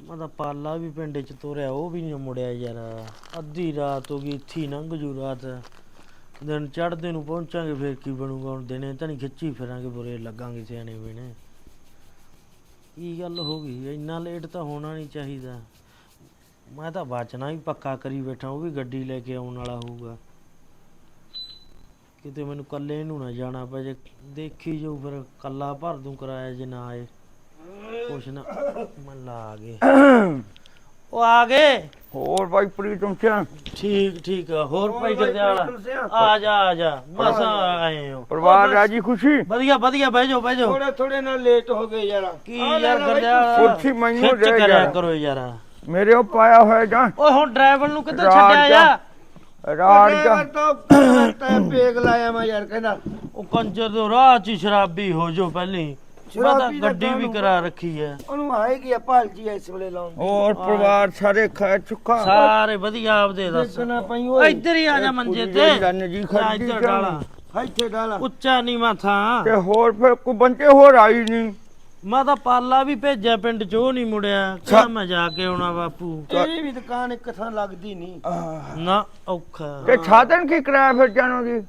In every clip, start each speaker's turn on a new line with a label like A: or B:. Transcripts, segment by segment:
A: ਮੈਂ ਤਾਂ ਪਾਲਾ ਵੀ ਪਿੰਡ ਚ ਤੋਰਿਆ, ਉਹ ਵੀ ਨਹੀਂ ਮੁੜਿਆ ਯਾਰ। ਅੱਧੀ ਰਾਤ ਹੋ ਗਈ, ਇੱਥੇ ਹੀ ਲੰਘ ਜੂ ਰਾਤ। ਦਿਨ ਚੜ੍ਹਦੇ ਨੂੰ ਪਹੁੰਚਾਂਗੇ, ਫੇਰ ਕੀ ਬਣੂਗਾ? ਹੁਣ ਦਿਨੇ ਤਾਂ ਨਹੀਂ ਖਿੱਚੀ ਫਿਰਾਂਗੇ, ਬੁਰੇ ਲੱਗਾਂਗੇ ਸਿਆਣੇ ਬਣੇ। ਕੀ ਗੱਲ ਹੋ ਗਈ? ਇੰਨਾ ਲੇਟ ਤਾਂ ਹੋਣਾ ਨਹੀਂ ਚਾਹੀਦਾ। ਮੈਂ ਤਾਂ ਬਚਣਾ ਹੀ ਪੱਕਾ ਕਰੀ ਬੈਠਾ, ਉਹ ਵੀ ਗੱਡੀ ਲੈ ਕੇ ਆਉਣ ਵਾਲਾ ਹੋਊਗਾ। ਕਿਤੇ ਮੈਨੂੰ ਕੱਲੇ ਨੂੰ ਨਾ ਜਾਣਾ ਪੈ ਜੇ। ਦੇਖੀ ਜਾਊ ਫਿਰ ਕੱਲਾ ਭਰ ਦੂੰ ਕਿਰਾਇਆ ਜੇ ਨਾ ਆਏ। ਕੁਛ ਨਾ। ਮਨ ਲਾ ਆ ਗਏ। ਉਹ ਆ ਗਏ?
B: ਹੋਰ ਬਾਈ ਪ੍ਰੀਤਮ ਸਿੰਘ
A: ਠੀਕ ਠੀਕ ਆ। ਹੋਰ ਭਾਈ ਗਰਦਿਆਲ ਆ ਜਾ ਆ ਜਾ। ਮਸਾ ਆਏ ਹੋ।
B: ਪਰਿਵਾਰ ਰਾਜੀ ਖੁਸ਼ੀ?
A: ਵਧੀਆ ਵਧੀਆ। ਬਹਿ ਜਾਓ ਬਹਿ ਜਾਓ।
C: ਥੋੜੇ ਥੋੜੇ ਨਾਲ ਲੇਟ ਹੋ ਗਏ ਯਾਰ।
A: ਕੀ ਯਾਰ ਗਰਦਿਆਲ
B: ਕੁਰਸੀ ਮੈਨੂੰ
A: ਖਿੱਚ
B: ਦੇ
A: ਕਰਿਆ
B: ਯਾਰ।
A: ਕਰੋ ਯਾਰ।
B: ਮੇਰੇ ਉਹ ਪਾਇਆ ਹੋਇਆ ਜਾਂ?
A: ਓਏ ਹੁਣ ਡਰਾਈਵਰ ਨੂੰ ਕਿੱਧਰ
B: ਰਾਤ
A: ਛੱਡਿਆ
B: ਦਾ।
A: ਆ
B: ਰਾੜ
C: ਯਾਰ
B: ਜਾਂ
C: ਤਾਂ ਤਾਂ ਪੇਗ ਲਾਇਆ ਮੈਂ ਯਾਰ ਕਹਿੰਦਾ।
A: ਉਹ ਕੰਜਰ ਦੇ ਰਾਹ ਚ ਹੀ ਸ਼ਰਾਬੀ ਹੋ ਜੋ ਪਹਿਲੀ। ਮੈਂ ਤਾਂ
C: ਸ਼ਰਾਬੀ ਦਾ
A: ਗੱਡੀ ਵੀ
C: ਕਾਹਨੂੰ?
A: ਕਰਾ ਰੱਖੀ ਹੈ
C: ਉਹਨੂੰ ਆਏਗੀ ਆ ਭਾਲਜੀ ਇਸ ਵੇਲੇ ਲਾਉਣ
B: ਹੋਰ ਪਰਿਵਾਰ ਸਾਰੇ ਖਾ ਚੁੱਕਾ।
A: ਸਾਰੇ ਵਧੀਆ ਆਪਦੇ ਦੱਸ।
C: ਦੇਖਣਾ ਪਈ
A: ਓਏ।
C: ਓਏ
A: ਇੱਧਰ ਹੀ ਆ ਜਾ ਮੰਜੇ ਤੇ।
B: ਰੰਨ ਜੀ
A: ਇੱਧਰ। ਡਾਲਾ।
C: ਇੱਥੇ ਡਾਲਾ।
A: ਉੱਚਾ ਨਹੀਂ ਮਾਥਾ।
B: ਤੇ ਹੋਰ ਫਿਰ ਕੋ ਬੰਦੇ ਹੋਰ ਆਈ ਨਹੀਂ
A: ਮੈਂ ਤਾਂ ਪਾਲਾ ਵੀ ਭੇਜਿਆ ਪਿੰਡ ਚ ਉਹ ਨਹੀਂ ਮੁੜਿਆ। ਕਿਹਾ ਮੈਂ ਜਾ ਕੇ ਆਉਣਾ ਬਾਪੂ।
C: ਤੇਰੀ ਵੀ ਦੁਕਾਨ ਇੱਕ ਥਾਂ ਲੱਗਦੀ ਨਹੀਂ
A: ਨਾ ਔਖਾ।
B: ਤੇ ਛਾਦਨ ਕੀ ਕਰਾਇਆ ਫਿਰ ਜਾਣੋ ਜੀ?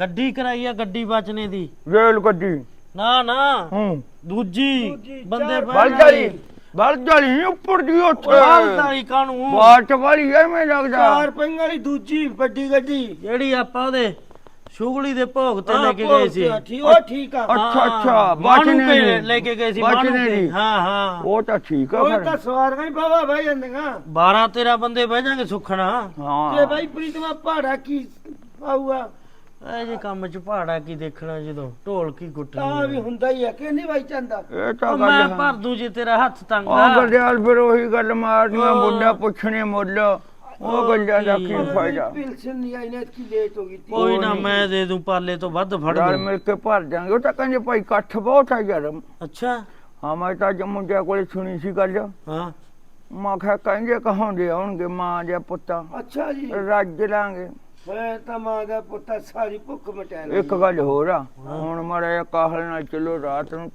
A: ਗੱਡੀ ਕਰਾਈ ਆ ਗੱਡੀ ਬਚਨੇ ਦੀ।
B: ਰੇਲ ਗੱਡੀ।
A: ਨਾ ਨਾ।
B: ਹੂੰ।
A: ਦੂਜੀ। ਬੰਦੇ
B: ਬਲ ਜਾਲੀ ਬਲ ਜਾਲੀ ਉੱਪਰ ਦੀ ਉੱਥੇ।
A: ਬਾਲਦਾਰੀ ਕਾਨੂੰ
B: ਬਾਟ ਵਾਲੀ ਐਵੇਂ ਲੱਗਦਾ।
C: ਚਾਰ ਪੰਗ ਵਾਲੀ ਦੂਜੀ ਵੱਡੀ ਗੱਡੀ।
A: ਜਿਹੜੀ ਆਪਾਂ ਉਹਦੇ ਸ਼ੁਗਲੀ ਦੇ ਭੋਗ ਤੇ ਲੈ ਕੇ ਗਏ ਸੀ।
C: ਤੇ ਉਹ ਠੀਕ ਆ।
B: ਅੱਛਾ ਅੱਛਾ ਦੀ
A: ਲੈ ਕੇ ਗਏ ਸੀ
B: ਦੀ।
A: ਹਾਂ ਹਾਂ।
B: ਉਹ ਤਾਂ ਠੀਕ ਆ
C: ਉਹ ਤਾਂ ਸਵਾਰੀਆਂ ਹੀ ਬਾਵਾ ਬਹਿ ਜਾਂਦੀਆਂ।
A: 12 13 ਬੰਦੇ ਬਹਿ ਜਾਣਗੇ ਸੁਖਣਾ
C: ਤੇ
B: ਹਾਂ।
C: ਬਾਈ ਪ੍ਰੀਤਮਾ ਪਹਾੜਾ ਕੀ ਆਊਗਾ?
A: ਇਹ ਜੇ ਕੰਮ ਚ ਪਹਾੜਾ ਕੀ ਦੇਖਣਾ ਜਦੋਂ? ਢੋਲ ਕੀ
C: ਤਾਂ ਵੀ ਹੁੰਦਾ ਹੀ ਆ ਕਿ ਨਹੀਂ ਬਾਈ ਚੰਦਾ?
B: ਇਹ ਤਾਂ ਗੱਲ
A: ਮੈਂ
B: ਹੈ।
A: ਭਰ ਦੂੰ ਜੇ ਤੇਰਾ ਹੱਥ ਤੰਗ
B: ਉਹ
A: ਆ
B: ਗੱਲਿਆਲ ਫਿਰ ਉਹੀ ਗੱਲ ਮਾਰਨੀਆਂ
A: ਉਹ-
B: ਮੁੰਡਾ ਪੁੱਛਣੇ ਮੁੱਲ। ਉਹ ਗੱਲਾਂ ਦਾ ਕੀ ਫਾਇਦਾ?
C: ਪਿਲਸਨ ਨਹੀਂ ਆਈ ਨੇ ਕੀ ਲੇਟ ਹੋ ਗਈ ਤੀ
A: ਕੋਈ ਨਾ ਮੈਂ ਦੇ ਦੂੰ ਪਾਲੇ ਤੋਂ ਵੱਧ ਫੜ
B: ਰਲ
A: ਦੂੰ।
B: ਮਿਲ ਕੇ ਭਰ ਜਾਾਂਗੇ ਉਹ ਤਾਂ ਕਹਿੰਦੇ ਭਾਈ ਇਕੱਠ ਬਹੁਤ ਆ ਯਾਰ।
A: ਅੱਛਾ।
B: ਹਾਂ ਮੈਂ ਤਾਂ ਜੰਮੂ ਮੁੰਡਿਆਂ ਕੋਲੇ ਸੁਣੀ ਸੀ ਗੱਲ।
A: ਹਾਂ।
B: ਮੈਂ ਕਿਹਾ ਕਹਿੰਦੇ ਕਹਾਉਂਦੇ ਆਉਣਗੇ ਮਾਂ ਦੇ ਪੁੱਤਾਂ।
C: ਅੱਛਾ ਜੀ।
B: ਰੱਜ ਲਾਂਗੇ।
C: ਮੈਂ ਤਾਂ ਮਾਂ ਦਾ ਪੁੱਤ ਸਾਰੀ ਭੁੱਖ ਮਟਾ ਲਈ
B: ਇੱਕ ਗੱਲ ਹੋਰ ਆ ਹੁਣ ਮਾੜਾ ਕਾਹਲ ਨਾਲ ਚੱਲੋ ਰਾਤ ਨੂੰ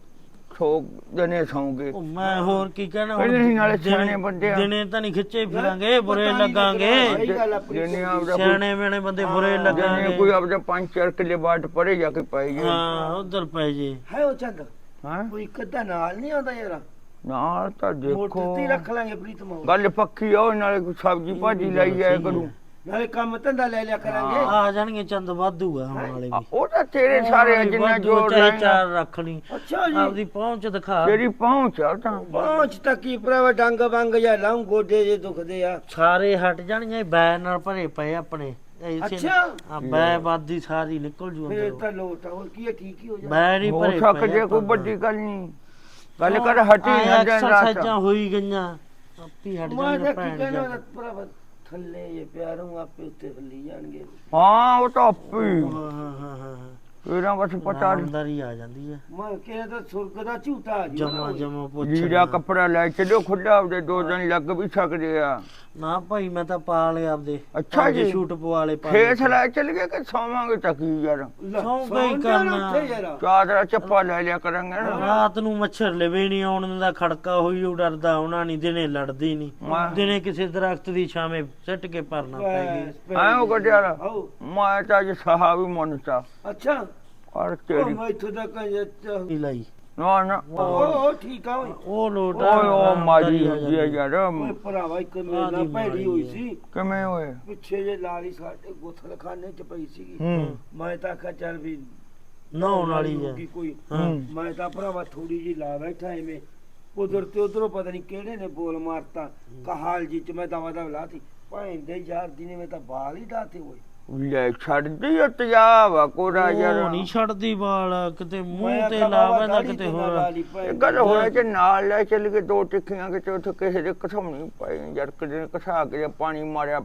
B: ਠੋਕ ਦਨੇ ਸੌਂਗੇ।
A: ਉਹ ਮੈਂ ਹੋਰ ਕੀ ਕਹਿਣਾ
B: ਸੀ ਨਾਲੇ
A: ਦਿਨੇ-
B: ਸਿਆਣੇ ਬੰਦੇ ਆ।
A: ਦਿਨੇ ਤਾਂ ਨਹੀਂ ਖਿੱਚੇ ਫਿਰਾਂਗੇ ਬੁਰੇ
C: ਪਤਾ ਨੀ
A: ਲੱਗਾਂਗੇ।
C: ਲੱਗਣਾ, ਸਹੀ ਗੱਲ ਆ
B: ਜਿੰਨੇ। ਆਪਦਾ ਕੋਈ-
A: ਸਿਆਣੇ ਵੇਣੇ ਬੰਦੇ ਬੁਰੇ
B: ਜਿੰਨੇ
A: ਲੱਗਾਂਗੇ।
B: ਕੋਈ ਆਪਦੇ ਪੰਜ ਚਾਰ ਕਿੱਲੇ ਬਾਟ ਪਰੇ ਜਾ ਕੇ ਪਾਈ ਜੇ।
A: ਹਾਂ ਉਧਰ ਪੈ ਜੇ।
C: ਹੈ ਉਹ ਚੰਦ?
B: ਹਾਂ?
C: ਕੋਈ ਕੱਦਾ ਨਾਲ ਨਹੀਂ ਆਉਂਦਾ ਯਾਰ?
B: ਨਾਲ ਤਾਂ
C: ਮੋਟਰ
B: ਦੇਖੋ
C: ਤੇ ਹੀ ਰੱਖ ਲਾਂਗੇ ਪ੍ਰੀਤਮ।
B: ਗੱਲ ਪੱਕੀ ਆ ਉਹ ਨਾਲੇ ਕੋਈ ਸਬਜ਼ੀ ਭਾਜੀ ਲਈ ਜਾਇਆ ਕਰੂ।
C: ਨਾਲੇ ਕੰਮ ਧੰਦਾ ਲੈ ਲਿਆ ਕਰਾਂਗੇ।
A: ਆ ਜਾਣਗੇ ਚੰਦ ਵਾਧੂ ਆ ਹੁਣ ਵਾਲੇ ਵੀ।
B: ਉਹ ਤਾਂ ਤੇਰੇ ਸਾਰੇ ਜਿੰਨਾ ਜੋੜ
A: ਚਾਹੇ ਚਾਰ ਰੱਖ ਲਈ।
C: ਅੱਛਾ ਜੀ।
A: ਆਪਦੀ ਪਹੁੰਚ ਦਿਖਾ।
B: ਤੇਰੀ ਪਹੁੰਚ ਆ ਤਾਂ
C: ਪਹੁੰਚ ਤੱਕ ਹੀ ਭਰਾਵਾ ਡੰਗ ਬੰਗ ਜਾਂ ਲਾਉਂ ਗੋਡੇ ਜੇ ਦੁਖਦੇ ਆ।
A: ਸਾਰੇ ਹਟ ਜਾਣਗੇ ਬੈ ਨਾਲ ਭਰੇ ਪਏ ਆਪਣੇ।
C: ਅੱਛਾ।
A: ਆ ਬੈ ਬਾਦੀ ਸਾਰੀ ਨਿਕਲ ਜੂ
C: ਫੇਰ
A: ਅੰਦਰ।
C: ਤਾਂ ਲੋਟ ਆ, ਹੋਰ ਕੀ ਹੈ ਠੀਕ ਹੀ ਹੋ ਜਾ
A: ਬੈ ਨਹੀਂ ਭਰੇ
B: ਸਕ ਜੇ ਕੋਈ ਵੱਡੀ ਗੱਲ ਨਹੀਂ। ਗੱਲ ਕਰ ਹਟੀ ਨਾ ਦਿਨ
A: ਐਕਸਰਸਾਈਜ਼ਾਂ ਹੋਈ ਗਈਆਂ। ਆਪੀ ਹਟ
C: ਮੈਂ ਤਾਂ ਕੀ
A: ਭੈਣ ਜਾ
C: ਥੱਲੇ ਇਹ ਪਿਆਰੋਂ ਆਪੇ ਉੱਤੇ ਹੱਲੀ ਜਾਣਗੇ।
B: ਹਾਂ ਉਹ ਤਾਂ ਆਪੀ।
A: ਹਾਂ ਹਾਂ ਹਾਂ ਹਾਂ।
B: ਇਹਨਾਂ ਬਸ ਪਤਾ
A: ਅੰਦਰ ਹੀ ਆ ਜਾਂਦੀ ਹੈ।
C: ਮੈਂ ਕਿਹਾ ਤਾਂ ਸੁਰਗ ਦਾ ਝੂਟਾ ਆ ਜੂ
A: ਜਮਾ ਜਮਾ ਪੁੱਛ
B: ਲੀੜਾ ਕੱਪੜਾ ਲੈ ਚਲੋ ਖੁੱਲਾ ਆਪਦੇ ਦੋ ਦਿਨ ਲੱਗ ਵੀ ਸਕਦੇ ਆ।
A: ਨਾ ਭਾਈ ਮੈਂ ਤਾਂ ਪਾ ਲਿਆ ਆਪਦੇ।
B: ਅੱਛਾ ਜੀ।
A: ਸ਼ੂਟ ਪਵਾ ਲਏ ਪਾ
B: ਖੇਸ ਲੈ ਚਲ ਗਏ ਕਿ ਸੌਵਾਂਗੇ ਤੱਕੀ ਯਾਰ?
A: ਸੌਂ ਗਈ ਕਰਨਾ।
B: ਚਾਦਰਾ ਚੱਪਾ ਲੈ ਲਿਆ ਕਰਾਂਗੇ ਨਾ।
A: ਰਾਤ ਨੂੰ ਮੱਛਰ ਲਵੇ ਨਹੀਂ ਆਉਣ ਦਿੰਦਾ ਖੜਕਾ ਹੋਈ ਉਹ ਡਰਦਾ ਉਹਨਾਂ ਨਹੀਂ ਦਿਨੇ ਲੜਦੀ ਨਹੀਂ
B: ਮੈਂ-
A: ਦਿਨੇ ਕਿਸੇ ਦਰਖਤ ਦੀ ਛਾਵੇਂ ਸਿੱਟ ਕੇ ਭਰਨਾ ਪੈਗੀ
B: ਐ ਉਹ ਗੱਡਿਆ
C: ਆਓ।
B: ਮੈਂ ਤਾਂ ਅੱਜ ਸਹਾ ਵੀ ਮੰਨਤਾ
C: ਅੱਛਾ।
B: ਔਰ
C: ਉਹ
B: ਤੇਰੀ
C: ਮੈਂ ਇੱਥੋਂ ਤੱਕ
A: ਕੀ ਲਈ?
B: ਨਾ ਨਾ।
C: ਉਹ ਉਹ ਠੀਕ ਆ ਓਏ
A: ਉਹ ਲੋਟ
B: ਓਏ ਉਹ ਮਾਰੀ ਹੁੰਦੀ ਆ ਯਾਰ।
C: ਓਏ ਭਰਾਵਾ ਇੱਕ ਮੇਰੇ ਨਾਲ ਭੈੜੀ ਹੋਈ ਸੀ।
B: ਕਿਵੇਂ ਹੋਏ
C: ਪਿੱਛੇ ਜੇ ਲਾਲੀ ਸਾਡੇ ਗੁਥਲਖਾਨੇ ਚ ਪਈ ਸੀਗੀ।
B: ਹੂੰ।
C: ਮੈਂ ਤਾਂ ਆਖਿਆ ਚੱਲ ਵੀ
A: ਨਹਾਉਣ ਵਾਲੀ ਹੈ
C: ਹੋਊਗੀ ਕੋਈ।
A: ਹਾਂ।
C: ਮੈਂ ਤਾਂ ਭਰਾਵਾ ਥੋੜੀ ਜੀ ਲਾ ਬੈਠਾ ਐਵੇਂ। ਉਧਰ ਤੇ ਉਧਰੋਂ ਪਤਾ ਨਹੀਂ ਕਿਹੜੇ ਨੇ ਬੋਲ ਮਾਰਤਾ। ਕਹਾਲ ਜੀ ਚ ਮੈਂ ਦਵਾ ਦਵ ਲਾਤੀ। ਭਾਂ ਦੇ ਯਾਰ ਦੀ ਨੇ ਮੈਂ ਤਾਂ ਬਾਲ ਹੀ ਡਾਤੇ ਹੋਏ
B: ਲੈ ਛੱਡਦੀ ਉਤਜਾਵਾ ਕੋਰਾ ਯਾਰ।
A: ਉਹ ਨਹੀਂ ਛੱਡਦੀ ਵਾਲ ਕਿਤੇ ਮੂੰਹ ਤੇ
C: ਆਖਿਆ
A: ਲਾ
C: ਬਾਬਾ
A: ਪੈਂਦਾ
C: ਦਾੜੀ
A: ਕਿਤੇ ਹੋਰ।
B: ਇਹ ਗੱਲ ਹੋਇਆ ਕਿ ਨਾਲ ਲੈ ਚੱਲ ਕੇ ਦੋ ਟਿੱਕੀਆਂ ਕਿ ਚੌਥ ਕਿਸੇ ਦੇ ਕਸਮਣੀ ਪਈ ਯਾਰ ਕਿਤੇ ਕਸਾ ਕੇ ਪਾਣੀ ਮਾਰਿਆ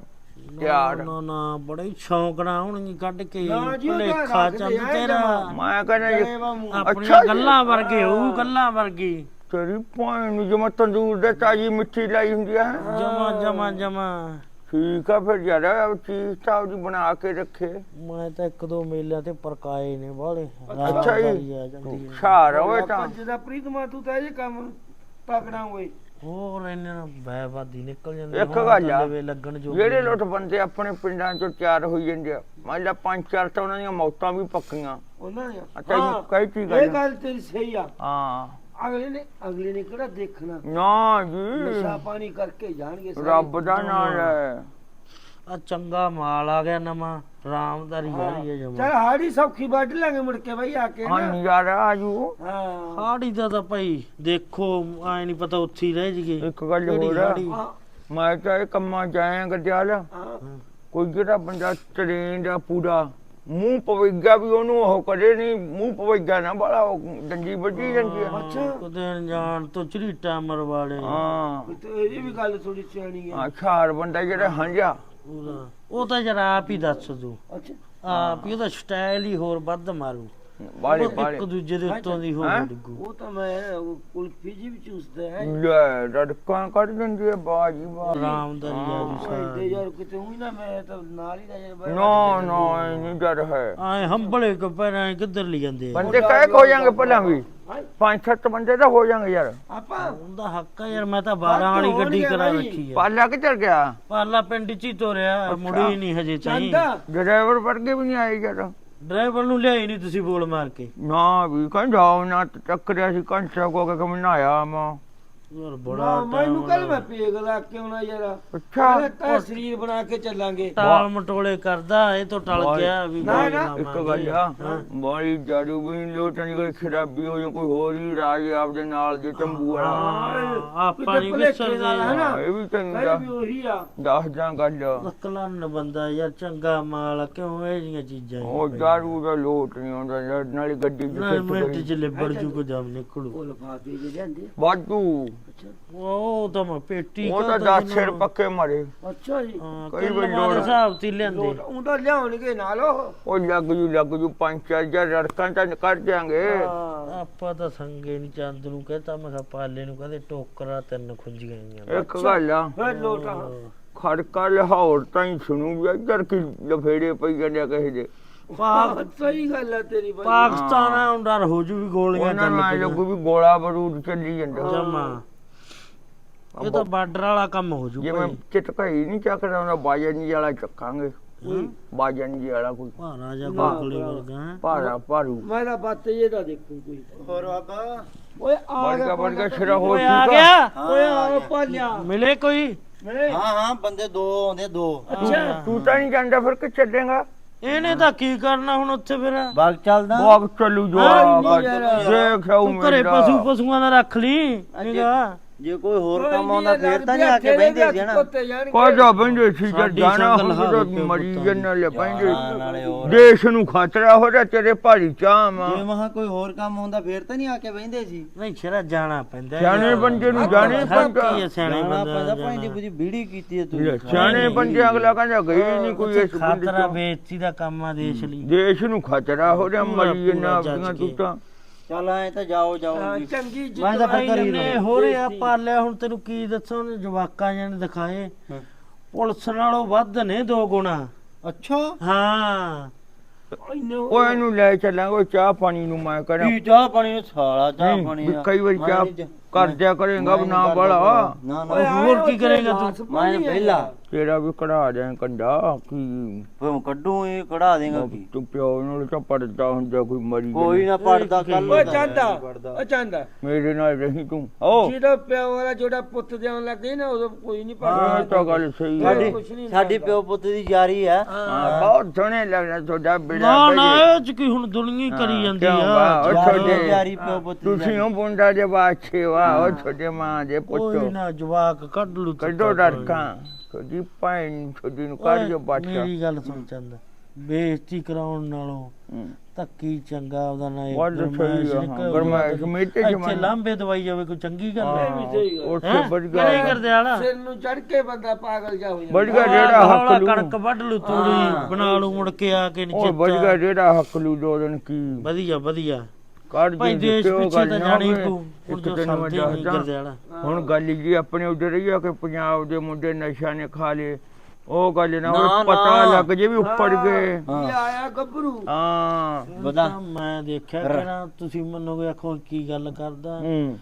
B: ਤਿਆਰ
A: ਨਾ ਨਾ ਬੜੇ ਸ਼ੌਂਕ ਨਾਲ ਹੋਣਗੀ ਕੱਢ ਕੇ
C: ਰੱਖਦੇ
A: ਚੰਦ
C: ਆ
A: ਤੇਰਾ।
C: ਜਮਾਂ।
B: ਮੈਂ ਕਹਿੰਦਾ।
A: ਆਪਣੀਆਂ। ਗੱਲਾਂ ਵਰਗੇ ਉਹ ਗੱਲਾਂ ਵਰਗੀ।
B: ਤੇਰੀ ਪਾਣੀ ਜਿਵੇਂ ਤੰਦੂਰ ਦੇ ਤਾਜੀ ਮਿੱਠੀ ਲਾਈ ਹੁੰਦੀ ਹੈ
A: ਜਮਾ ਜਮਾ ਜਮਾ।
B: ਠੀਕ ਆ ਫਿਰ ਯਾਰ ਚੀਜ਼ ਤਾਂ ਉਹਦੀ ਬਣਾ ਕੇ ਰੱਖੇ।
A: ਮੈਂ ਤਾਂ ਇੱਕ ਦੋ ਮੇਲਿਆਂ ਤੇ ਪਰਕਾਏ ਨੇ ਬਾਲੇ
B: ਅੱਛਾ ਜੀ।
A: ਆ ਜਾਂਦੀ ਹੈ।
B: ਛਾਰ ਹੋਏ ਤਾਂ।
C: ਜਿਹਦਾ ਪ੍ਰੀਤਮਾ ਤੂੰ ਤਾਂ ਇਹ ਕੰਮ ਤਕੜਾ ਹੋਏ
A: ਹੋਰ ਇਹਨਾਂ ਨਾਲ ਬੈਵਾਦੀ ਨਿਕਲ ਜਾਂਦੀ
B: ਇੱਕ ਗੱਲ ਆ,
A: ਲੱਗਣ ਜੋ
B: ਜਿਹੜੇ ਲੁੱਟ ਬੰਦੇ ਆਪਣੇ ਪਿੰਡਾਂ ਚੋਂ ਤਿਆਰ ਹੋਈ ਜਾਂਦੇ ਆ ਮੰਨ ਲਾ ਪੰਜ ਚਾਰ ਤਾਂ ਉਹਨਾਂ ਦੀਆਂ ਮੌਤਾਂ ਵੀ ਪੱਕੀਆਂ।
C: ਉਹਨਾਂ ਨੇ
B: ਅੱਛਾ ਕਈ ਚੀਜ਼
C: ਇਹ। ਗੱਲ ਤੇਰੀ ਸਹੀ ਆ।
B: ਹਾਂ।
C: ਅਗਲੇ ਨੇ ਅਗਲੇ ਨੇ ਕਿਹੜਾ ਦੇਖਣਾ?
B: ਨਾ
C: ਨਸ਼ਾ
B: ਜੀ
C: ਪਾਣੀ ਕਰਕੇ ਜਾਣਗੇ ਸਾਰੇ।
B: ਰੱਬ ਦਾ ਨਾਮ ਹੈ।
A: ਆ ਚੰਗਾ ਮਾਲ ਆ ਗਿਆ ਨਵਾਂ ਰਾਮਦਾਰੀ
C: ਹਾਂ।
A: ਵਾਲੀ ਹੈ
C: ਚੱਲ
A: ਜਮਾ
C: ਹਾੜੀ ਸੌਖੀ ਵੱਢ ਲਾਂਗੇ ਮੁੜ ਕੇ ਬਈ ਆ ਕੇ
B: ਹਾਂ
C: ਨਾ
B: ਨਜ਼ਾਰਾ ਆਜੂ
C: ਹਾਂ।
A: ਹਾੜੀ ਦਾ ਤਾਂ ਭਾਈ ਦੇਖੋ ਐ ਨਹੀਂ ਪਤਾ ਉੱਥੇ ਹੀ ਰਹਿ ਜੀਏ
B: ਇੱਕ ਗੱਲ
A: ਕਿਹੜੀ
B: ਹੋਰ ਆ।
A: ਹਾੜੀ?
C: ਹਾਂ,
B: ਮੈਂ ਤਾਂ ਇਹ ਕੰਮਾਂ ਜਾਇਆ ਗਦਿਆਲ
C: ਹਾਂ।
B: ਕੋਈ ਜਿਹੜਾ ਬੰਦਾ ਟ੍ਰੇਨ ਦਾ ਪੂਰਾ ਮੂੰਹ ਪਵੇਗਾ ਵੀ ਉਹਨੂੰ ਉਹ ਕਰੇ ਨਹੀਂ ਮੂੰਹ ਪਵੇਗਾ ਨਾ ਬੜਾ ਉਹ ਡੰਡੀ ਵੱਜੀ ਜਾਂਦੀ ਆ।
C: ਅੱਛਾ।
A: ਕਦੇ ਅਣਜਾਣ ਤੋਂ ਝਰੀਟਾ ਮਰਵਾਲੇ।
B: ਹਾਂ।
C: ਤੇ ਇਹਦੀ ਵੀ ਗੱਲ ਥੋੜੀ ਸਿਆਣੀ ਹੈ
B: ਅਖਾਰ ਬੰਦਾ ਜਿਹੜਾ ਹੰਝਾ।
A: ਉਹਦਾ ਉਹ ਤਾਂ ਜਰਾ ਆਪ ਹੀ ਦੱਸ ਦੂ।
C: ਅੱਛਾ।
A: ਆਪ ਹੀ ਉਹਦਾ ਸਟਾਈਲ ਹੀ ਹੋਰ ਵੱਧ ਮਾਰੂ।
B: ਬਾਲੇ ਬਾਲੇ
A: ਇੱਕ ਦੂਜੇ ਦੇ ਉੱਤੋਂ ਦੀ ਹੋ
B: ਹੈਂ?
A: ਡਿੱਗੂ
C: ਉਹ ਤਾਂ ਮੈਂ ਉਹ ਕੁਲਫੀ ਜੀ ਵੀ ਚੂਸਦਾ ਹੈ।
B: ਲੈ ਰੜਕਾਂ ਕੱਢ ਦਿੰਦੀ ਹੈ ਬਾਜੀ ਬਾਜੀ।
A: ਰਾਮਦਾਰੀ
C: ਤੇ
A: ਸਾਰੀ
C: ਯਾਰ ਕਿਤੇ ਹੋਈ ਨਾ ਮੈਂ ਤਾਂ ਨਾਲ ਹੀ ਜਾ
B: ਨਾ ਨਾ ਇਹ ਨਹੀਂ ਡਰ ਹੈ।
A: ਆਏ ਹੰਬਲੇ ਕੋ ਪੈਰਾਂ ਕਿੱਧਰ ਲਈ ਜਾਂਦੇ ਆ?
B: ਬੰਦੇ ਕਾਹ ਹੋ ਜਾਣਗੇ ਵੀ। ਪੰਜ ਸੱਤ ਬੰਦੇ ਤਾਂ ਹੋ ਜਾਣਗੇ ਯਾਰ।
C: ਆਪਾਂ?
A: ਉਹਦਾ ਹੱਕ ਆ ਯਾਰ ਮੈਂ ਤਾਂ 12 ਵਾਲੀ ਗੱਡੀ
C: ਹੋਣਗੇ
A: ਕਰਾ
C: ਬਾਈ।
A: ਰੱਖੀ ਆ।
B: ਪਾਲਾ ਕਿੱਧਰ ਗਿਆ?
A: ਪਾਲਾ ਪਿੰਡ ਚ ਹੀ ਤੋਰਿਆ ਮੁੜੀ ਨਹੀਂ ਹਜੇ ਚਾਹੀ
B: ਡਰਾਈਵਰ ਵਰਗੇ ਵੀ ਨਹੀਂ ਆਏ ਯਾਰ।
A: ਡਰਾਈਵਰ ਨੂੰ ਲਿਆਈ ਨਹੀਂ ਤੁਸੀਂ ਬੋਲ ਮਾਰ ਕੇ।
B: ਨਾ ਵੀ ਕਹਿੰਦਾ ਜਾਓ ਨਾ ਟੱਕਰਿਆ ਸੀ, ਘੰਟਾ ਕੋ ਕੇ ਬਣਾਇਆ ਮੈਂ
A: ਯਾਰ ਬੜਾ
C: ਨਾ ਮੈਨੂੰ ਕੱਲ ਮੈਂ ਪੇਗ ਲਾ ਕੇ ਆਉਣਾ ਯਾਰ।
B: ਅੱਛਾ।
C: ਤਾਂ ਸਰੀਰ ਬਣਾ ਕੇ ਚੱਲਾਂਗੇ।
A: ਟਾਲ ਮਟੋਲੇ ਕਰਦਾ ਇਹ ਤੋਂ ਟਲ। ਗਿਆ ਵੀ
C: ਨਾ,
A: ਬਾਈ
C: ਨਾ,
B: ਇੱਕ। ਗੱਲ ਆ ਬੜੀ ਜਾਦੂ ਵੀ ਲੋਟਣੀ ਕੋਈ ਖਰਾਬੀ ਹੋ ਜਾਂ ਕੋਈ ਹੋਰ ਹੀ ਰਾਜ ਆਪਦੇ ਨਾਲ ਦੇ ਤੰਬੂ ਵਾਲਾ।
A: ਆਪਾਂ ਨਹੀਂ ਵਿਸਰਦੇ
B: ਇਹ ਵੀ
C: ਵੀ
B: ਦੱਸ-
C: ਉਹੀ ਆ।
B: ਦੱਸ ਜਾਂ ਗੱਲ।
A: ਨਕਲਨ ਬੰਦਾ ਯਾਰ ਚੰਗਾ ਮਾਲ ਕਿਉਂ ਇਹ ਜੀਆਂ ਚੀਜ਼ਾਂ ਹੀ
B: ਉਹ ਦਾਰੂ ਦਾ ਲੋਟ ਨਹੀਂ ਹੁੰਦਾ ਯਾਰ, ਨਾਲੇ ਗੱਡੀ ਚ
A: ਮਿੰਟ ਚ ਲਿਬੜ ਜੂ ਕੋ ਜਾਮ ਨਿਕਲੂ।
C: ਉਹ ਲਫਾਫੇ ਜਿਹੇ ਲਿਆਂਦੇ
B: ਵਾਧੂ।
C: ਅੱਛਾ।
A: ਉਹ ਤਾਂ ਮੈਂ ਪੇਟੀ
B: ਉਹ ਤਾਂ
A: ਕਾਹਤੋਂ
B: 10 ਸਿਰ
A: ਜਿਹਨੂੰ-
B: ਪੱਕੇ ਮਰੇ।
C: ਅੱਛਾ ਜੀ।
B: ਕਈ ਵਾਰੀ ਲੋੜ-
A: ਹਿਸਾਬ ਤੇ ਲਿਆਂਦੇ।
C: ਉਹਦਾ ਲਿਆਉਣਗੇ ਨਾਲ ਉਹ।
B: ਉਹ ਲੱਗ ਜੂ ਲੱਗ ਜੂ ਪੰਜ ਚਾਰ ਹਜ਼ਾਰ ਰੜਕਾਂ ਤਾਂ ਕੱਢ
C: ਹਾਂ
A: ਆਪਾਂ ਤਾਂ ਸੰਗੇ ਨਹੀਂ ਚੰਦ ਨੂੰ ਕਹਤਾ ਮੈਂ ਕਿਹਾ ਪਾਲੇ ਨੂੰ ਕਹਦੇ ਟੋਕਰਾ ਤਿੰਨ ਖੁੰਝ ਗਈਆਂ
B: ਇੱਕ ਗੱਲ ਆ।
C: ਫਿਰ ਲੋਟਾ
B: ਖੜਕਾ ਲਾਹੌਰ ਤਾਂ ਹੀ ਸੁਣੂ ਵੀ ਇੱਧਰ ਕੀ ਲਫੇੜੇ ਪਈ ਜਾਂਦੇ ਕਿਸੇ ਦੇ।
A: ਪਾਕ
C: ਸਹੀ ਗੱਲ ਹੈ ਤੇਰੀ ਬਾਈ।
A: ਪਾਕਿਸਤਾਨ ਆ ਡਰ ਹੋ ਜੂ ਵੀ ਗੋਲੀਆਂ
B: ਉਹਨਾਂ
A: ਚੱਲ
B: ਨੂੰ ਐਂ
A: ਪਈਆਂ।
B: ਲੱਗੂ ਵੀ ਗੋਲਾ ਬਰੂਦ ਚੱਲੀ ਜਾਂਦਾ।
A: ਜਮਾ। ਇਹ ਤਾਂ ਬਾਰਡਰ ਵਾਲਾ ਕੰਮ ਹੋ ਜੂ
B: ਜਿਵੇਂ
A: ਭਾਈ।
B: ਚਟਕਾਈ ਨਹੀਂ ਚੱਕਦਾ ਉਹਨਾਂ ਬਾਜਨ ਜੀ ਵਾਲਾ ਚੱਕਾਂਗੇ। ਬਾਜਨ ਜੀ ਵਾਲਾ ਕੋਈ।
A: ਭਾਰਾ ਜਾ
C: ਨਾ,
A: ਗੋਲੀ ਵਰਗਾ।
B: ਭਾਰਾ ਭਾਰੂ।
C: ਮੈਂ ਤਾਂ ਬੱਤ ਇਹ ਦਾ ਦੇਖੂ ਕੋਈ।
D: ਹੋਰ ਬਾਬਾ?
C: ਓਏ ਆ
B: ਵਰਗਾ ਵਰਗਾ ਸਿਰਾ ਹੋ
A: ਗਿਆ।
C: ਓਏ ਆ ਪਾਲਿਆ
A: ਮਿਲੇ ਕੋਈ?
C: ਮੇਰੇ
D: ਹਾਂ ਹਾਂ ਬੰਦੇ ਦੋ ਆਉਂਦੇ ਦੋ।
C: ਅੱਛਾ।
B: ਤੂੰ ਤਾਂ ਨਹੀਂ ਜਾਂਦਾ ਫਿਰ ਕਿ ਚੱਲੇਗਾ
A: ਇਹਨੇ ਤਾਂ ਕੀ ਕਰਨਾ ਹੁਣ ਉੱਥੇ ਫਿਰ?
D: ਬਾਗ ਚੱਲਦਾ।
B: ਬਾਗ ਚੱਲੂ ਜੋ। ਦੇਖ ਆਉ
A: ਤੂੰ ਘਰੇ ਪਸ਼ੂ ਪਸ਼ੂਆਂ ਦਾ ਰੱਖ ਲਈ ਨਿਗਾ
D: ਜੇ ਕੋਈ ਹੋਰ ਕੰਮ ਆਉਂਦਾ ਫੇਰ ਤਾਂ ਨਹੀਂ ਆ ਕੇ ਬਹਿੰਦੇ ਸੀ ਨਾ।
B: ਕੋਈ ਜਾ ਬੰਦੇ ਸੀ
A: ਸਾਡੀ
B: ਜਾਣਾ ਹੁੰਦਾ
A: ਹਾਰੀ
B: ਮਰੀ
A: ਪੁੱਤਾਂ
B: ਜਨ ਲੈ
D: ਹਾਂ,
B: ਪੈਂਦੇ
D: ਨਾਲੇ ਹੋਰ।
B: ਦੇਸ਼ ਨੂੰ ਖਤਰਾ ਹੋ ਰਿਹਾ ਤੇਰੇ ਭਾਰੀ ਚਾਮ
D: ਜੇ ਮਹਾ ਕੋਈ ਹੋਰ ਕੰਮ ਹੁੰਦਾ ਫੇਰ ਤਾਂ ਨਹੀਂ ਆ ਕੇ ਬਹਿੰਦੇ ਸੀ।
A: ਨਹੀਂ ਛੇਰਾ ਜਾਣਾ ਪੈਂਦਾ
B: ਸਿਆਣੇ ਬੰਦੇ ਨੂੰ ਜਾਣੇ ਪੈਂਦਾ
A: ਕੀ ਹੈ ਸਿਆਣੇ
D: ਜਾਣਾ
A: ਬੰਦੇ
D: ਪੈਂਦਾ ਭਾਈ ਦੀ। ਬੁਝੀ ਬੀੜੀ ਕੀਤੀ ਹੈ
B: ਲੈ,
D: ਤੂੰ
B: ਸਿਆਣੇ ਬੰਦੇ ਅਗਲਾ ਕਹਿੰਦਾ ਗਈ ਨਹੀਂ ਕੋਈ ਇਸ ਬੰਦੇ
A: ਖਾਤਰਾ
B: ਤੋਂ।
A: ਬੇਇੱਜ਼ਤੀ ਦਾ ਕੰਮ ਆ ਦੇਸ਼ ਲਈ।
B: ਦੇਸ਼ ਨੂੰ ਖਤਰਾ ਹੋ
A: ਪੂਰਾ-
B: ਮਰੀ ਜਨਾ
A: ਪੂਰਾ ਜੱਜ
B: ਆਪਣੀਆਂ
A: ਕੇ।
B: ਤੂੰ ਤਾਂ
D: ਚੱਲ ਆਏ ਤਾਂ ਜਾਓ ਜਾਓ ਜੀ।
C: ਚੰਗੀ
D: ਮੈਂ ਤਾਂ ਫਿਰ ਘਰੀ
A: ਨੇ
D: ਰਹੂੰ।
A: ਹੋ ਰਿਹਾ ਪਾਲਿਆ ਹੁਣ ਤੈਨੂੰ ਕੀ ਦੱਸਾਂ ਉਹਨੇ ਜਵਾਕਾਂ ਜਾਂ ਨੇ ਦਿਖਾਏ।
D: ਹਾਂ।
A: ਪੁਲਿਸ ਨਾਲੋਂ ਵੱਧ ਨੇ ਦੋ ਗੁਣਾ।
D: ਅੱਛਾ?
A: ਹਾਂ।
B: ਉਹ ਇਹਨੂੰ ਲੈ ਚੱਲਾਂਗੇ ਉਹ ਚਾਹ ਪਾਣੀ ਨੂੰ ਮੈਂ ਕਰਾਂ
D: ਕੀ ਚਾਹ ਪਾਣੀ ਨੂੰ ਸਾਲਾ ਚਾਹ
B: ਨਹੀਂ,
D: ਪਾਣੀ
B: ਵੀ
D: ਆ।
B: ਕਈ ਵਾਰੀ
D: ਮੈਂ
B: ਚਾਹ
D: ਨਹੀਂ ਜਾ-
B: ਕਰ ਦਿਆ ਕਰੇਗਾ
D: ਮੈਂ
B: ਨਾ
D: ਨਹੀਂ
B: ਬੜਾ।
D: ਨਾ
C: ਓਏ
D: ਨਾ।
C: ਆਏ
A: ਹੋਰ ਕੀ
C: ਉੱਥੇ
A: ਕਰੇਗਾ
C: ਲਾਸ
A: ਤੂੰ?
C: ਪਾਉਣੀ
D: ਮੈਂ
C: ਹੈ
D: ਵਿਹਲਾ।
B: ਤੇਰਾ ਵੀ ਕਢਾ ਦਿਆਂ ਕੰਡਾ ਕੀ?
D: ਫਿਰ ਕੱਢੂ ਇਹ ਕਢਾ ਦੇਗਾ ਕੀ?
B: ਤੂੰ ਪਿਓ ਨੂੰ ਤਾਂ ਪੜਦਾ ਹੁੰਦਾ ਕੋਈ ਮਰੀ
D: ਕੋਈ। ਨਾ ਪੜਦਾ ਕੱਲ
C: ਓਏ ਚੰਦਾ ਓ ਚੰਦਾ
B: ਮੇਰੇ ਨਾਲ ਰਹੀ ਤੂੰ। ਓ।
C: ਜਿਹੜਾ ਪਿਓ ਵਾਲਾ ਜਿਹੜਾ ਪੁੱਤ ਦੇਣ ਲੱਗੇ ਨਾ ਉਦੋਂ ਕੋਈ ਨਹੀਂ
B: ਇਹ
C: ਪੜਦਾ
B: ਤਾਂ ਗੱਲ ਸਹੀ ਹੈ।
D: ਸਾਡੀ। ਪਿਓ ਪੁੱਤ ਦੀ ਯਾਰੀ ਆ।
B: ਹਾਂ, ਬਹੁਤ ਸੋਹਣੇ ਲੱਗਦਾ ਤੁਹਾਡਾ ਬੇੜਾ
A: ਨਾ ਨਾ। ਇਹ ਚ ਕੀ ਹੁਣ ਦੁਨੀਆ ਹੀ ਕਰੀ ਜਾਂਦੀ ਆ?
B: ਉਹ
D: ਯਾਰੀ
B: ਛੋਟੇ-
D: ਯਾਰੀ ਪਿਓ ਪੁੱਤ ਦੀ
B: ਤੁਸੀਂ ਉਹ ਮੁੰਡਾ ਦੇ ਬਾਛੇ ਵਾ ਉਹ ਛੋਟੇ ਮਾਂ ਦੇ
A: ਕੋਈ
B: ਪੁੱਤੋ
A: ਨਾ ਜਵਾਕ ਕੱਢ ਲੂ
B: ਕੱਢੋ ਡਰਕਾਂ। ਤੁਹਾਡੀ ਭੈਣ ਛੋਟੀ ਨੂੰ ਕੱਢ ਜੋ ਬਾਛਾ
A: ਮੇਰੀ ਗੱਲ ਸੁਣ ਚੰਦ ਬੇਇੱਜ਼ਤੀ ਕਰਾਉਣ ਨਾਲੋਂ। ਧੱਕੀ ਚੰਗਾ ਉਹਦਾ ਨਾ
B: ਮੇਤੇ
A: ਇੱਥੇ
B: ਜਮਾਨੇ
A: ਲਾਂਬੇ ਦਵਾਈ ਜਾਵੇ ਕੋਈ ਚੰਗੀ ਗੱਲ ਹੈ
C: ਵੀ ਸਹੀ ਗੱਲ।
B: ਉੱਥੇ? ਵੱਜ
A: ਨਹੀਂ
B: ਗਿਆ
A: ਕਰਦੇ ਆਲਾ
C: ਸਿਰ ਨੂੰ ਚੜ ਕੇ ਬੰਦਾ ਪਾਗਲ ਜਾ ਹੋ ਜਾਂਦਾ।
B: ਵੱਜ ਗਿਆ ਜਿਹੜਾ ਹੱਕ ਲੂ।
A: ਕਣਕ ਵੱਢ ਲੂ ਤੂੜੀ ਬਣਾ ਲੂ ਮੁੜ ਕੇ ਆ ਕੇ
B: ਉਹ ਵੱਜ ਗਿਆ ਜਿਹੜਾ ਹੱਕ ਲੂ ਦੋ ਦਿਨ ਕੀ?
A: ਵਧੀਆ ਵਧੀਆ।
B: ਕੱਢ
A: ਭਾਈ ਦੇਸ਼ ਪਿੱਛੇ
B: ਗੱਲ
A: ਤਾਂ
B: ਨਾ
A: ਜਾਣੀ
B: ਹੋਵੇ।
A: ਪਊ ਹੁਣ
B: ਇੱਕ
A: ਜੋ
B: ਤੈਨੂੰ ਮੈਂ
A: ਸਰਦੀ ਨਹੀਂ
B: ਦੱਸਦਾ।
A: ਕਰਦੇ ਆਲਾ
B: ਹੁਣ ਗੱਲ ਜੀ ਆਪਣੇ ਉਧਰ ਰਹੀ ਆ ਕਿ ਪੰਜਾਬ ਦੇ ਮੁੰਡੇ ਨਸ਼ਾ ਨੇ ਖਾ ਲਏ ਉਹ ਗੱਲ ਨਾ
D: ਨਾ,
B: ਹੋਵੇ ਪਤਾ
D: ਨਾ।
B: ਲੱਗ ਜੇ ਵੀ ਉੱਪਰ ਗਏ।
C: ਇਹ ਆਇਆ ਗੱਭਰੂ?
B: ਹਾਂ।
A: ਤਾਂ ਮੈਂ ਦੇਖਿਆ ਕਰਾਂ ਤੁਸੀਂ ਮੰਨੋਗੇ ਆਖੋ ਕੀ ਗੱਲ ਕਰਦਾ?
B: ਹੂੰ।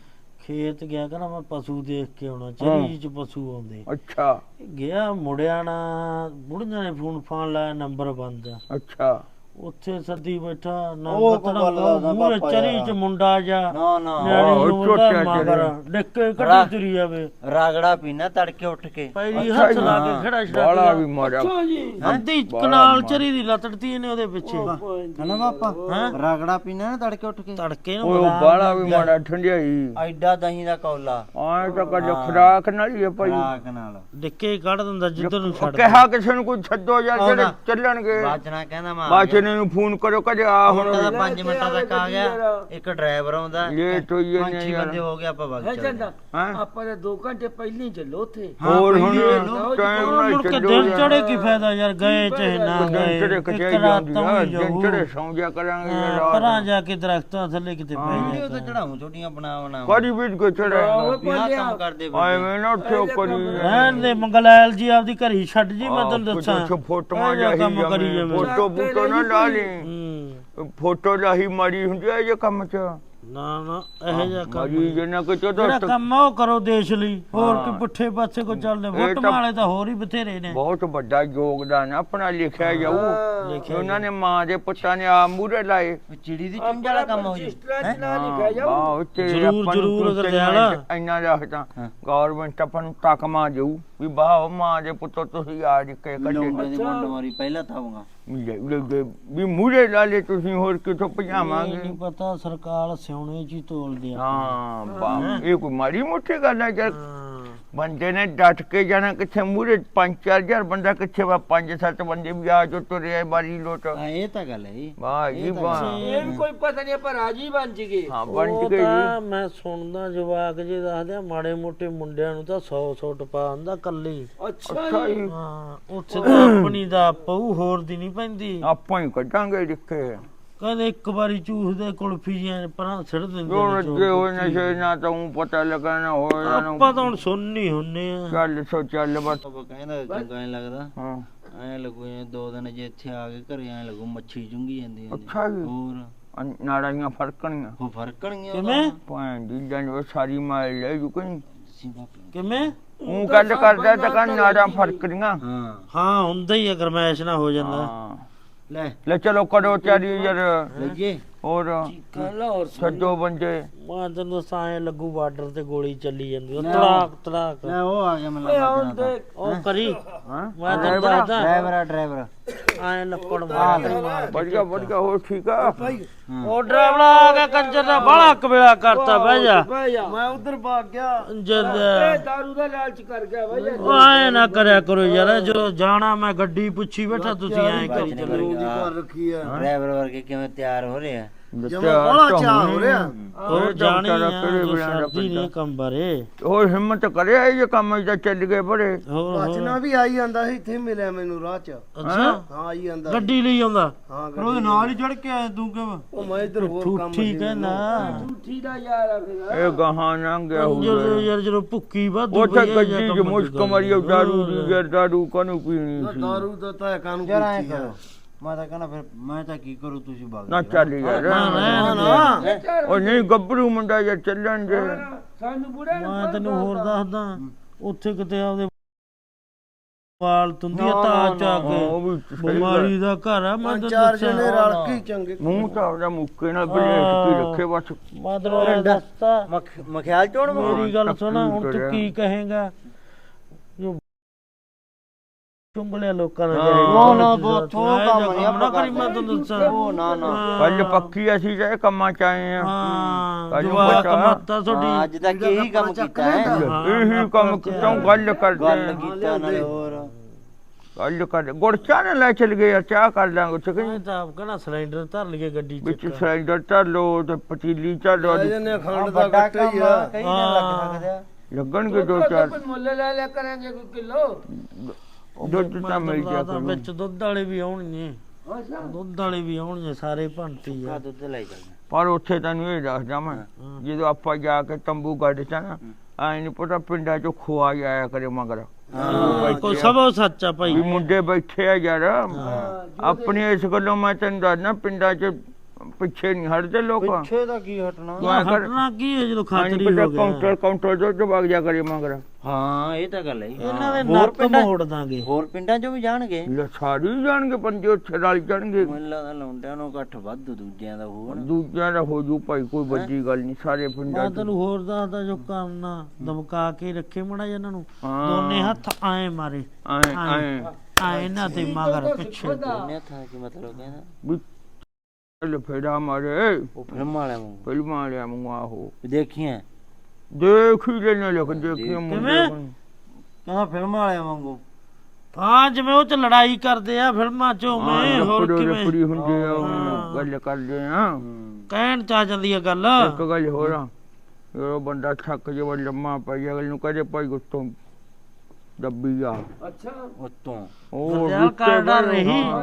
A: ਖੇਤ ਗਿਆ ਕਹਿੰਦਾ ਮੈਂ ਪਸ਼ੂ ਦੇਖ ਕੇ ਆਉਣਾ ਚਰੀ ਚ ਪਸ਼ੂ ਆਉਂਦੇ।
B: ਅੱਛਾ।
A: ਗਿਆ ਮੁੜਿਆ ਨਾ ਬੁੜੀਆਂ ਨੇ ਫੋਨ ਫਾਨ ਲਾਇਆ ਨੰਬਰ ਬੰਦ। ਆ
B: ਅੱਛਾ।
A: ਉੱਥੇ ਸੱਦੀ ਬੈਠਾ ਨਾ
D: ਉਹ ਗੱਲ
A: ਮੂਹਰੇ ਚਰੀ
D: ਯਾਰ।
A: ਚ ਮੁੰਡਾ ਜਾ
D: ਨਾ ਨਾ।
A: ਨਿਆਣੀ
B: ਉਹ
A: ਨੂੰ
B: ਝੋਟਿਆਂ
A: ਉਹਦਾ
B: ਚ
A: ਮਗਰ। ਡਿੱਕੇ ਕੱਢੀ ਤੁਰੀ ਜਾਵੇ।
D: ਰਾਗੜਾ ਪੀਣਾ ਤੜਕੇ ਉੱਠ ਕੇ।
A: ਪਹਿਲੀ
B: ਅੱਛਾ
A: ਹੱਥ
B: ਜੀ,
A: ਲਾ
B: ਹਾਂ।
A: ਕੇ ਖੜਾ
B: ਬਾਲਾ
A: ਛੜਾ
B: ਵੀ ਮਾਰਿਆ
C: ਅੱਛਾ ਜੀ।
A: ਅੱਧੀ
B: ਬਾਲਾ
A: ਕਨਾਲ। ਚਰੀ ਦੀ ਲਤੜਤੀ ਇਹਨੇ ਉਹਦੇ ਪਿੱਛੇ।
D: ਹਨਾ ਪਾਪਾ
A: ਹੈਂ?
D: ਰਾਗੜਾ ਪੀਣਾ ਨਾ ਤੜਕੇ ਉੱਠ ਕੇ।
A: ਤੜਕੇ ਨੂੰ
B: ਉਹ ਬਾਲਾ ਵੀ ਮਾਰਿਆ ਠੰਡਿਆਈ।
D: ਐਡਾ ਦਹੀਂ ਦਾ ਕੌਲਾ।
B: ਆਏ ਤਾਂ ਕੱਲ ਖਰਾਕ ਨਾਲ ਹੀ ਆ ਭਾਈ।
D: ਰਾਗ ਨਾਲ।
A: ਡਿੱਕੇ ਕੱਢ ਦਿੰਦਾ ਜਿੱਧਰ ਨੂੰ ਛੱਡ
B: ਕਿਹਾ ਕਿਸੇ ਨੂੰ ਕੋਈ ਛੱਡੋ ਯਾਰ ਜਿਹੜੇ। ਚੱਲਣਗੇ।
D: ਬਾਚਣਾ ਕਹਿੰਦਾ ਮੈਂ
B: ਬਾਚਨੇ ਨੂੰ ਫੋਨ ਕਰੋ ਕਦੇ ਆ ਹੁਣ
D: 5 ਮਿੰਟਾਂ ਤੱਕ ਆ ਗਿਆ। ਇੱਕ ਡਰਾਈਵਰ ਆਉਂਦਾ
B: ਲੇਟ ਹੋਈ
D: ਪੰਜ
B: ਜਾਂਦੇ
D: ਛੇ
B: ਯਾਰ
D: ਬੰਦੇ ਹੋ ਗਏ ਆਪਾਂ ਵਗ
C: ਹੈ
D: ਚੱਲਦੇ
C: ਚੰਦਾ
B: ਹੈਂ?
C: ਆਪਾਂ ਦੇ 2 ਘੰਟੇ ਪਹਿਲਾਂ ਹੀ ਚੱਲੋ ਉੱਥੇ।
B: ਹੋਰ ਹੁਣ ਟਾਈਮ
A: ਉਹ
B: ਨਾਲ
A: ਮੁੜ ਕੇ
B: ਚੱਲੋ
A: ਦਿਨ। ਚੜੇ ਕੀ ਫਾਇਦਾ ਯਾਰ ਗਏ ਚਾਹੇ ਨਾ ਗਏ
B: ਚੜੇ
A: ਇੱਕ
B: ਕਚਾਈ
A: ਰਾਤ
B: ਜਾਂਦੀ
A: ਤਾਂ
B: ਆ
A: ਵੀ
B: ਦਿਨ
A: ਜਾਊ
B: ਚੜੇ ਸੌਂ ਜਾ ਕਰਾਂਗੇ
A: ਹਾਂ,
B: ਯਾਰ
A: ਪਰਾਂ ਜਾ ਕੇ ਦਰਖਤਾਂ ਥੱਲੇ ਕਿਤੇ ਪੈ ਜਾ
D: ਤਾਂ ਚੜਾਉਂ ਛੋਟੀਆਂ ਬਣਾ ਬਣਾ
B: ਕਦੀ ਵੀ ਕੋ ਚੜਾਂਗਾ
D: ਵਿਆਹ ਕੰਮ ਕਰਦੇ
B: ਆਏ
D: ਫਿਰਦੇ।
B: ਮੈਂ ਨਾ ਉੱਥੇ ਕਰੀ
A: ਰਹਿਣ ਦੇ ਮੰਗਲੈਲ ਜੀ ਆਪਦੀ ਘਰੀ ਛੱਡ ਜੀ ਮੈਂ ਤੈਨੂੰ ਦੱਸਾਂ।
B: ਫੋਟੋਆਂ
A: ਇਹ ਜਿਹਾ
B: ਜਾਹੀ
A: ਕੰਮ ਕਰੀ ਜਾਵੇ।
B: ਫੋਟੋ ਫੋਟੋ ਨਾ ਲਾ ਲਈ
A: ਹੂੰ।
B: ਫੋਟੋ ਲਾਹੀ ਮਾਰੀ ਹੁੰਦੀ ਹੈ ਇਹ ਕੰਮ ਚ।
A: ਨਾ ਨਾ ਇਹੋ ਜਿਹਾ ਕੰਮ
B: ਮਾਰੀ ਜਨਾ ਕਿ
A: ਜਿਹੜਾ
B: ਚੋਦੋ
A: ਕੰਮ ਆ ਉਹ ਕਰੋ ਦੇਸ਼ ਲਈ। ਹੋਰ
B: ਹਾਂ।
A: ਕਿ ਪੁੱਠੇ ਪਾਸੇ ਕੋ ਚੱਲਦੇ
B: ਇਹ
A: ਵੋਟ
B: ਤਾਂ-
A: ਵਾਲੇ ਤਾਂ ਹੋਰ ਹੀ ਬਥੇਰੇ ਨੇ।
B: ਬਹੁਤ ਵੱਡਾ ਯੋਗਦਾਨ ਆ, ਆਪਣਾ ਲਿਖਿਆ ਜਾਊ।
A: ਲਿਖਿਆ
B: ਉਹਨਾਂ ਨੇ ਮਾਂ ਦੇ ਪੁੱਤਾਂ ਨੇ ਆ ਮੂਰੇ ਲਾਏ।
D: ਚਿੜੀ ਦੀ ਚੁੰਝ ਵਾਲਾ ਕੰਮ ਹੋ ਜੀ।
C: ਨਾ
B: ਵਾਹ ਉੱਤੇ
A: ਜ਼ਰੂਰ,
B: ਆਪਾਂ ਨੂੰ
A: ਜ਼ਰੂਰ
B: ਕੋਈ
A: ਗਰਦਿਆਲ।
B: ਇੰਨਾ ਰੱਖਦਾ।
D: ਹਾਂ।
B: ਗਵਰਨਮੈਂਟ ਆਪਾਂ ਨੂੰ ਤਕਮਾ ਜਾਊ ਵੀ ਵਾਹ ਮਾਂ ਦੇ ਪੁੱਤੋ ਤੁਸੀਂ ਆ ਕੇ ਕੱਢੇ।
D: ਦੀ ਮੁੰਡ ਮਾਰੀ ਪਹਿਲਾਂ ਥਾਉਂਗਾ
B: ਵੀ ਮੂਰੇ ਲਾ ਲੈ ਤੁਸੀਂ ਹੋਰ ਕਿਥੋਂ ਭਜਾਵਾਂਗੇ?
A: ਨਹੀਂ ਪਤਾ ਸਰਕਾਰ ਸਿਉਣੇ ਚ ਹੀ ਤੋਲਦੀ ਆ।
B: ਹਾਂ ਬਾ ਇਹ ਕੋਈ ਮਾੜੀ ਮੋਟੀ ਗੱਲ ਹੈ
A: ਹਾਂ।
B: ਬੰਦੇ ਨੇ ਡਟ ਕੇ ਜਾਣਾ ਕਿੱਥੇ? ਮੂਰੇ 5-4000 ਬੰਦਾ ਕਿੱਥੇ ਵਾ? 5-7 ਬੰਦੇ ਵੀ ਆ ਜੋ ਤੁਰੇ ਬਾਰੀ ਲੋਟ।
D: ਹਾਂ ਇਹ ਤਾਂ ਗੱਲ ਹੈ ਜੀ।
B: ਵਾਹ ਜੀ ਵਾਹ।
C: ਇਹ ਵੀ ਕੋਈ ਪਤਾ ਨਹੀਂ ਆਪਾਂ ਰਾਜੀ ਬਣ ਜੀਗੇ
B: ਹਾਂ ਬਣ ਗਏ
A: ਤਾਂ ਮੈਂ ਸੁਣਦਾ ਜਵਾਕ ਜੇ ਦੱਸਦੇ ਆ ਮਾੜੇ ਮੋਟੇ ਮੁੰਡਿਆਂ ਨੂੰ ਤਾਂ 100 100 ਟਪਾ ਹੁੰਦਾ ਕੱਲੀ
C: ਅੱਛਾ ਜੀ।
B: ਜੀ।
A: ਹਾਂ ਉੱਥੇ ਤਾਂ ਆਪਣੀ ਦਾ ਪਊ ਹੋਰ ਦੀ ਨਹੀਂ ਪੈਂਦੀ।
B: ਆਪਾਂ ਹੀ ਕੱਢਾਂਗੇ ਲਿਖੇ
A: ਕਹਿੰਦੇ ਇੱਕ ਵਾਰੀ ਚੂਸਦੇ ਕੁਲਫੀ ਜਿਹਾ ਪਰਾਂ ਛੱਡ ਦਿੰਦੇ
B: ਜੋ
A: ਨੇ
B: ਰੱਜੇ ਹੋਏ ਨਸ਼ੇ ਨਾ। ਤਾਂ ਪਤਾ ਲੱਗਣਾ ਹੋਇਆ ਨਾ।
A: ਆਪਾਂ ਤਾਂ ਹੁਣ ਸੁਣਨੀ ਹੁੰਨੇ ਆ।
B: ਚੱਲ ਸੋ ਚੱਲ ਬਸ।
D: ਉਹ ਕਹਿੰਦਾ ਚੰਗਾ ਨਹੀਂ ਲੱਗਦਾ।
B: ਹਾਂ।
D: ਐ ਲੱਗੂ ਜਿਵੇਂ ਦੋ ਦਿਨ ਜੇ ਇੱਥੇ ਆ ਕੇ ਘਰੇ ਐ ਲੱਗੂ ਮੱਛੀ ਚੁੰਗੀ ਜਾਂਦੀ ਹੁੰਦੀ।
B: ਅੱਛਾ ਜੀ।
D: ਹੋਰ?
B: ਅਨ- ਨਾੜਾਂ ਫਰਕਣੀਆਂ
D: ਉਹ ਫਰਕਣਗੀਆਂ
A: ਕਿਵੇਂ?
B: ਭੈਣ ਦੀ ਜਨ ਸਾਰੀ ਮਾਰ ਲੈ ਜੂ ਕੋਈ।
A: ਕਿਵੇਂ?
B: ਉਹ ਗੱਲ ਕਰਦਾ ਤਾਂ ਨਾੜਾਂ ਫਰਕਣੀਆਂ
D: ਹਾਂ।
A: ਹਾਂ ਹੁੰਦਾ ਹੀ ਆ ਗਰਮੈਸ਼ ਨਾ ਹੋ ਜਾਂਦਾ।
B: ਹਾਂ।
D: ਲੈ।
B: ਲੈ ਚਲੋ ਕਰੋ ਚਾਰੀ ਯਾਰ।
D: ਲਈਏ।
B: ਹੋਰ
C: ਕਹਿੰਦਾ ਹੋਰ
B: ਛੱਡੋ ਬੰਦੇ
A: ਮੈਂ ਤੈਨੂੰ ਐ ਲੱਗੂ ਬਾਰਡਰ ਤੇ ਗੋਲੀ ਚੱਲੀ ਜਾਂਦੀ ਉਹ ਤੜਾਕ ਤੜਾਕ।
D: ਲੈ ਉਹ ਆ ਗਿਆ ਮੈਨੂੰ
A: ਉਹ ਕਰੀ।
B: ਹਾਂ।
A: ਮੈਂ ਤੈਨੂੰ ਦੱਸਦਾ।
D: ਡਰਾਈਵਰ ਆ ਡਰਾਈਵਰ
A: ਐ ਲੱਪੜ ਮਾਰ
B: ਵਧੀਆ ਵਧੀਆ ਹੋਰ ਠੀਕ ਆ?
A: ਉਹ ਡਰਾਵਣਾ ਆ ਗਿਆ ਕੰਜਰ ਦਾ ਬੜਾ ਕਬੇਲਾ ਕਰਤਾ ਬਹਿ ਜਾ।
D: ਮੈਂ ਉਧਰ ਭਾਗ ਗਿਆ।
A: ਜਦ
C: ਇਹ ਦਾਰੂ ਦਾ ਲਾਲਚ ਕਰ ਗਿਆ ਬਾਈ ਇਹ।
A: ਉਹ ਐ ਨਾ ਕਰਿਆ ਕਰੋ ਯਾਰ ਜਦੋਂ ਜਾਣਾ ਮੈਂ ਗੱਡੀ ਪੁੱਛੀ ਬੈਠਾ ਤੁਸੀਂ ਐ ਕਰੀ ਚੱਲੋ।
D: ਰੱਖੀ ਆ। ਡਰਾਈਵਰ ਵਰਗੇ ਕਿਵੇਂ ਤਿਆਰ ਹੋ ਰਹੇ ਆ?
B: ਬੜਾ ਚਾਹ ਹੋ ਰਿਹਾ।
A: ਹੋਰ ਜਾਣੀ ਆ
B: ਕਿਹੜੇ
A: ਜੋ
B: ਵੇਲੇ ਦਾ
A: ਸਰਦੀ ਨਹੀਂ ਕੰਬਰੇ
B: ਹੋਰ ਹਿੰਮਤ ਕਰਿਆ ਇਹ ਕੰਮ ਜਾਂ ਚੱਲ ਗਏ ਬੜੇ
A: ਹੋਰ ਹੋਰ।
E: ਵੀ ਆਈ ਜਾਂਦਾ ਸੀ ਇੱਥੇ ਮਿਲਿਆ ਮੈਨੂੰ ਰਾਹ 'ਚ।
A: ਅੱਛਾ।
E: ਹਾਂ ਆਈ ਜਾਂਦਾ
A: ਗੱਡੀ ਲਈ ਆਉਂਦਾ?
E: ਹਾਂ
A: ਪਰ ਉਹਦੇ ਨਾਲ ਹੀ ਚੜ ਕੇ ਆਇਆ ਤੂੰ ਕਿਵੇਂ
E: ਉਹ ਮੈਂ ਇੱਧਰ ਹੋਰ ਕੰਮ
A: ਠੂਠੀ ਕਹਿੰਦਾ।
C: ਝੂਠੀ ਦਾ ਯਾਰ ਆ ਫਿਰ।
B: ਇਹ ਗਾਹਾਂ ਲੰਘ ਗਿਆ
A: ਜਦੋਂ
B: ਹੋਊਗਾ।
A: ਯਾਰ ਜਦੋਂ ਭੁੱਕੀ ਵਾਧੂ
B: ਉੱਥੇ
A: ਪਈ ਆ, ਜਾਂ
B: ਗੱਡੀ ਚ
A: ਕੰਮ
B: ਮੁਸ਼ਕ ਮਰੀ। ਦਾਰੂ ਦੀ ਯਾਰ ਦਾਰੂ ਕਾਨੂੰ ਪੀਣੀ ਸੀ?
E: ਦਾਰੂ ਦਾ ਤਾਂ ਕਾਨੂੰ
D: ਯਾਰ ਐ ਕਰੋ। ਮੈਂ ਤਾਂ ਕਹਿੰਦਾ ਫਿਰ ਮੈਂ ਤਾਂ ਕੀ ਕਰੂ ਤੁਸੀਂ ਭਾਗ
B: ਨਾ ਚੱਲ ਯਾਰ। ਉਹ ਨਹੀਂ ਗੱਭਰੂ ਮੁੰਡਾ ਯਾਰ ਚੱਲਣ ਦੇ
C: ਸਾਨੂੰ ਬੁੜੇ ਨੂੰ
A: ਮੈਂ ਤੈਨੂੰ ਹੋਰ ਦੱਸਦਾ ਉੱਥੇ ਕਿਤੇ ਆਪਦੇ ਵਾਲ ਤੁੰਦੀ ਆ
B: ਹਾਂ, ਉਹ
A: ਕੇ। ਬਿਮਾਰੀ ਦਾ ਘਰ ਆ ਮੈਂ
E: ਚਾਰ ਜਣੇ ਰਲ ਕੇ ਚੰਗੇ
B: ਮੂੰਹ ਤਾਂ ਉਹਦਾ ਮੁੱਕੇ ਨਾਲ ਬਲੇਟ ਕੀ ਰੱਖੇ ਬਸ।
A: ਮੈਂ ਤੈਨੂੰ ਇਹ ਦੱਸਤਾ
D: ਮਖਿਆਲ ਚੋੜ
A: ਮੇਰੀ ਗੱਲ ਸੁਣ ਹੁਣ। ਤੂੰ ਕੀ ਕਹੇਗਾ? ਜੋ ਚੁੰਗਲਿਆ ਲੋਕਾਂ ਨਾਲ
B: ਹਾਂ।
A: ਜਿਹੜੇ
D: ਨਾ, ਨਾ,
A: ਇਹ
D: ਕੰਮ ਨਹੀਂ
A: ਕੰਮ ਨਾ
D: ਆਪਾਂ
A: ਕਰੀ ਮੈਂ ਦੱਸਾਂ।
D: ਉਹ ਨਾ ਨਾ।
B: ਕੱਲ ਪੱਕੀ ਅਸੀਂ ਜੇ ਕੰਮਾਂ ਚ ਆਏ ਆ।
A: ਹਾਂ
B: ਕਾਜੂ
A: ਜਵਾਕ
B: ਬੱਚਾ।
A: ਮਾਤਾ
D: ਹਾਂ,
A: ਤੁਹਾਡੀ
D: ਅੱਜ ਤੱਕ ਇਹੀ ਕੰਮ ਕੀਤਾ ਹੈ।
A: ਹਾਂ,
B: ਇਹੀ ਕੰਮ ਕਿਤੋਂ ਗੱਲ ਕਰਦੇ
D: ਗੱਲ। ਕੀਤਾ ਨਾਲੇ ਹੋਰ।
B: ਗੱਲ ਕਰ ਗੁੜ ਚਾਹ ਨਾ ਲੈ ਚਲ ਗਏ ਚਾਹ ਕਰ ਲਾਂਗੇ ਉੱਥੇ ਕਿ
A: ਮੈਂ ਤਾਂ ਆਪ ਕਹਣਾ ਸਿਲੰਡਰ ਧਰ ਲਈਏ ਗੱਡੀ ਚ
B: ਵਿੱਚ। ਸਿਲੰਡਰ ਧਰ ਲੋ ਤੇ ਪਤੀਲੀ ਧਰ ਲੋ
E: ਜੰਨੇ ਖੰਡ ਦਾ ਗੱਟਾ ਹੀ ਆ।
D: ਕਈ ਦਿਨ ਲੱਗ ਸਕਦੇ ਆ।
B: ਲੱਗਣਗੇ ਦੋ ਚਾਰ।
C: ਮੁੱਲ ਲੈ ਲਿਆ ਕਰਾਂਗੇ ਕੋਈ ਕਿਲੋ?
B: ਦੁੱਧ ਤਾਂ ਮਿਲ ਜਾ
A: ਤਾਂ ਵਿੱਚ ਦੁੱਧ ਵਾਲੇ ਵੀ ਆਉਣਗੇ। ਦੁੱਧ ਵਾਲੇ ਵੀ ਆਉਣਗੇ ਸਾਰੇ ਭੰਤੀ
D: ਆ। ਦੁੱਧ ਲੈ
B: ਪਰ ਉੱਥੇ ਤੈਨੂੰ ਇਹ ਦੱਸਦਾ ਮੈਂ। ਜਦੋਂ ਆਪਾਂ ਜਾ ਕੇ ਤੰਬੂ ਗੱਡ ਚ ਨਾ ਐ ਨਹੀਂ ਪਤਾ ਪਿੰਡਾਂ ਚੋਂ ਖੁਆ ਜਾਇਆ ਕਰੇ ਮਗਰ।
A: ਕੋਈ ਸਭ ਸੱਚ ਭਾਈ।
B: ਮੁੰਡੇ ਬੈਠੇ ਆ ਯਾਰ। ਆਪਣੀ ਇਸ ਗੱਲੋਂ ਮੈਂ ਤੈਨੂੰ ਦੱਸਦਾ ਪਿੰਡਾਂ ਚ ਪਿੱਛੇ ਨਹੀਂ ਹਟਦੇ ਲੋਕ।
D: ਪਿੱਛੇ ਦਾ ਕੀ ਹਟਣਾ?
B: ਕਰ
A: ਹਟਣਾ ਕੀ ਹੈ ਜਦੋਂ ਖਾਤਰੀ
B: ਨੀ
A: ਹੋ ਗਿਆ?
B: ਕਾਊਂਟਰ ਕਾਊਂਟਰ ਜੋ ਜੋ ਵਗ ਜਾ ਕਰੇ ਮਗਰ।
D: ਹਾਂ ਇਹ ਤਾਂ ਗੱਲ ਹੈ
A: ਇਹਨਾਂ ਦੇ
D: ਹੋਰ
A: ਨੱਕ
D: ਪਿੰਡਾਂ-
A: ਮੋੜ ਦਾਂਗੇ।
D: ਹੋਰ ਪਿੰਡਾਂ ਚੋਂ ਵੀ ਜਾਣਗੇ?
B: ਲੈ ਸਾਰੇ ਹੀ ਜਾਣਗੇ ਬੰਦੇ ਉੱਥੇ ਰਲ ਜਾਣਗੇ।
D: ਮੈਨੂੰ ਲੱਗਦਾ ਲੌਂਡਿਆਂ ਨੂੰ ਘੱਟ ਵੱਧ ਦੂਜਿਆਂ ਦਾ ਹੋਊ ਨਾ।
B: ਦੂਜਿਆਂ ਦਾ ਹੋ ਜੂ ਭਾਈ ਕੋਈ ਵੱਡੀ ਗੱਲ ਨਹੀਂ ਸਾਰੇ ਪਿੰਡਾਂ
A: ਮੈਂ
B: ਚ।
A: ਤੈਨੂੰ ਹੋਰ ਦੱਸਦਾ ਜੋ ਕਰਨਾ। ਦਮਕਾ ਕੇ ਰੱਖੇ ਮੜਾ ਇਹਨਾਂ ਨੂੰ।
B: ਹਾਂ।
A: ਦੋਨੇ ਹੱਥ ਆਏ ਮਾਰੇ।
B: ਐਂ ਐਂ
A: ਆਏ। ਨਾ ਤੇ ਮਗਰ ਪਿੱਛੇ।
D: ਉਹਨੇ ਥਾ ਕੀ ਮਤਲਬ ਕਹਿੰਦਾ?
B: ਵੀ ਚੱਲ ਫੇਰਾ ਮਾਰੇ
D: ਉਹ ਫਿਲਮ ਵਾਲਿਆਂ ਨੂੰ
B: ਫਿਲਮਾਂ ਵਾਲਿਆਂ ਨੂੰ ਆਹੋ
D: ਦੇਖੀਆਂ
B: ਦੇਖ ਹੀ ਲੈਣੇ ਲੋਕ ਦੇਖੀ
A: ਕਿਵੇਂ?
D: ਕਹਿੰਦਾ ਫਿਲਮ ਵਾਲਿਆਂ ਵਾਂਗੂ
A: ਹਾਂ ਜਿਵੇਂ ਉਹ ਚ ਲੜਾਈ ਕਰਦੇ ਆ ਫਿਲਮਾਂ ਚ ਉਵੇਂ
B: ਹਾਂ
A: ਹੋਰ
B: ਲੱਕੜੋ
A: ਕਿਵੇਂ
B: ਲੱਕੜੀ ਹੁੰਦੇ ਆ ਉਹ। ਗੱਲ ਕਰਦੇ ਆ
A: ਕਹਿਣ ਚ ਆ ਜਾਂਦੀ ਆ ਗੱਲ
B: ਇੱਕ ਗੱਲ ਹੋਰ ਆ ਜਦੋਂ ਬੰਦਾ ਥੱਕ ਜਾਵੇ ਲੰਮਾ ਪਈ ਅਗਲ ਨੂੰ ਕਹਦੇ ਭਾਈ ਉੱਤੋਂ ਦੱਬੀ ਆ
C: ਅੱਛਾ।
D: ਉਤੋਂ।
B: ਉਹ
A: ਕਾਰਡਾ
B: ਬੜੇ-
A: ਰਹੀ।
B: ਹਾਂ।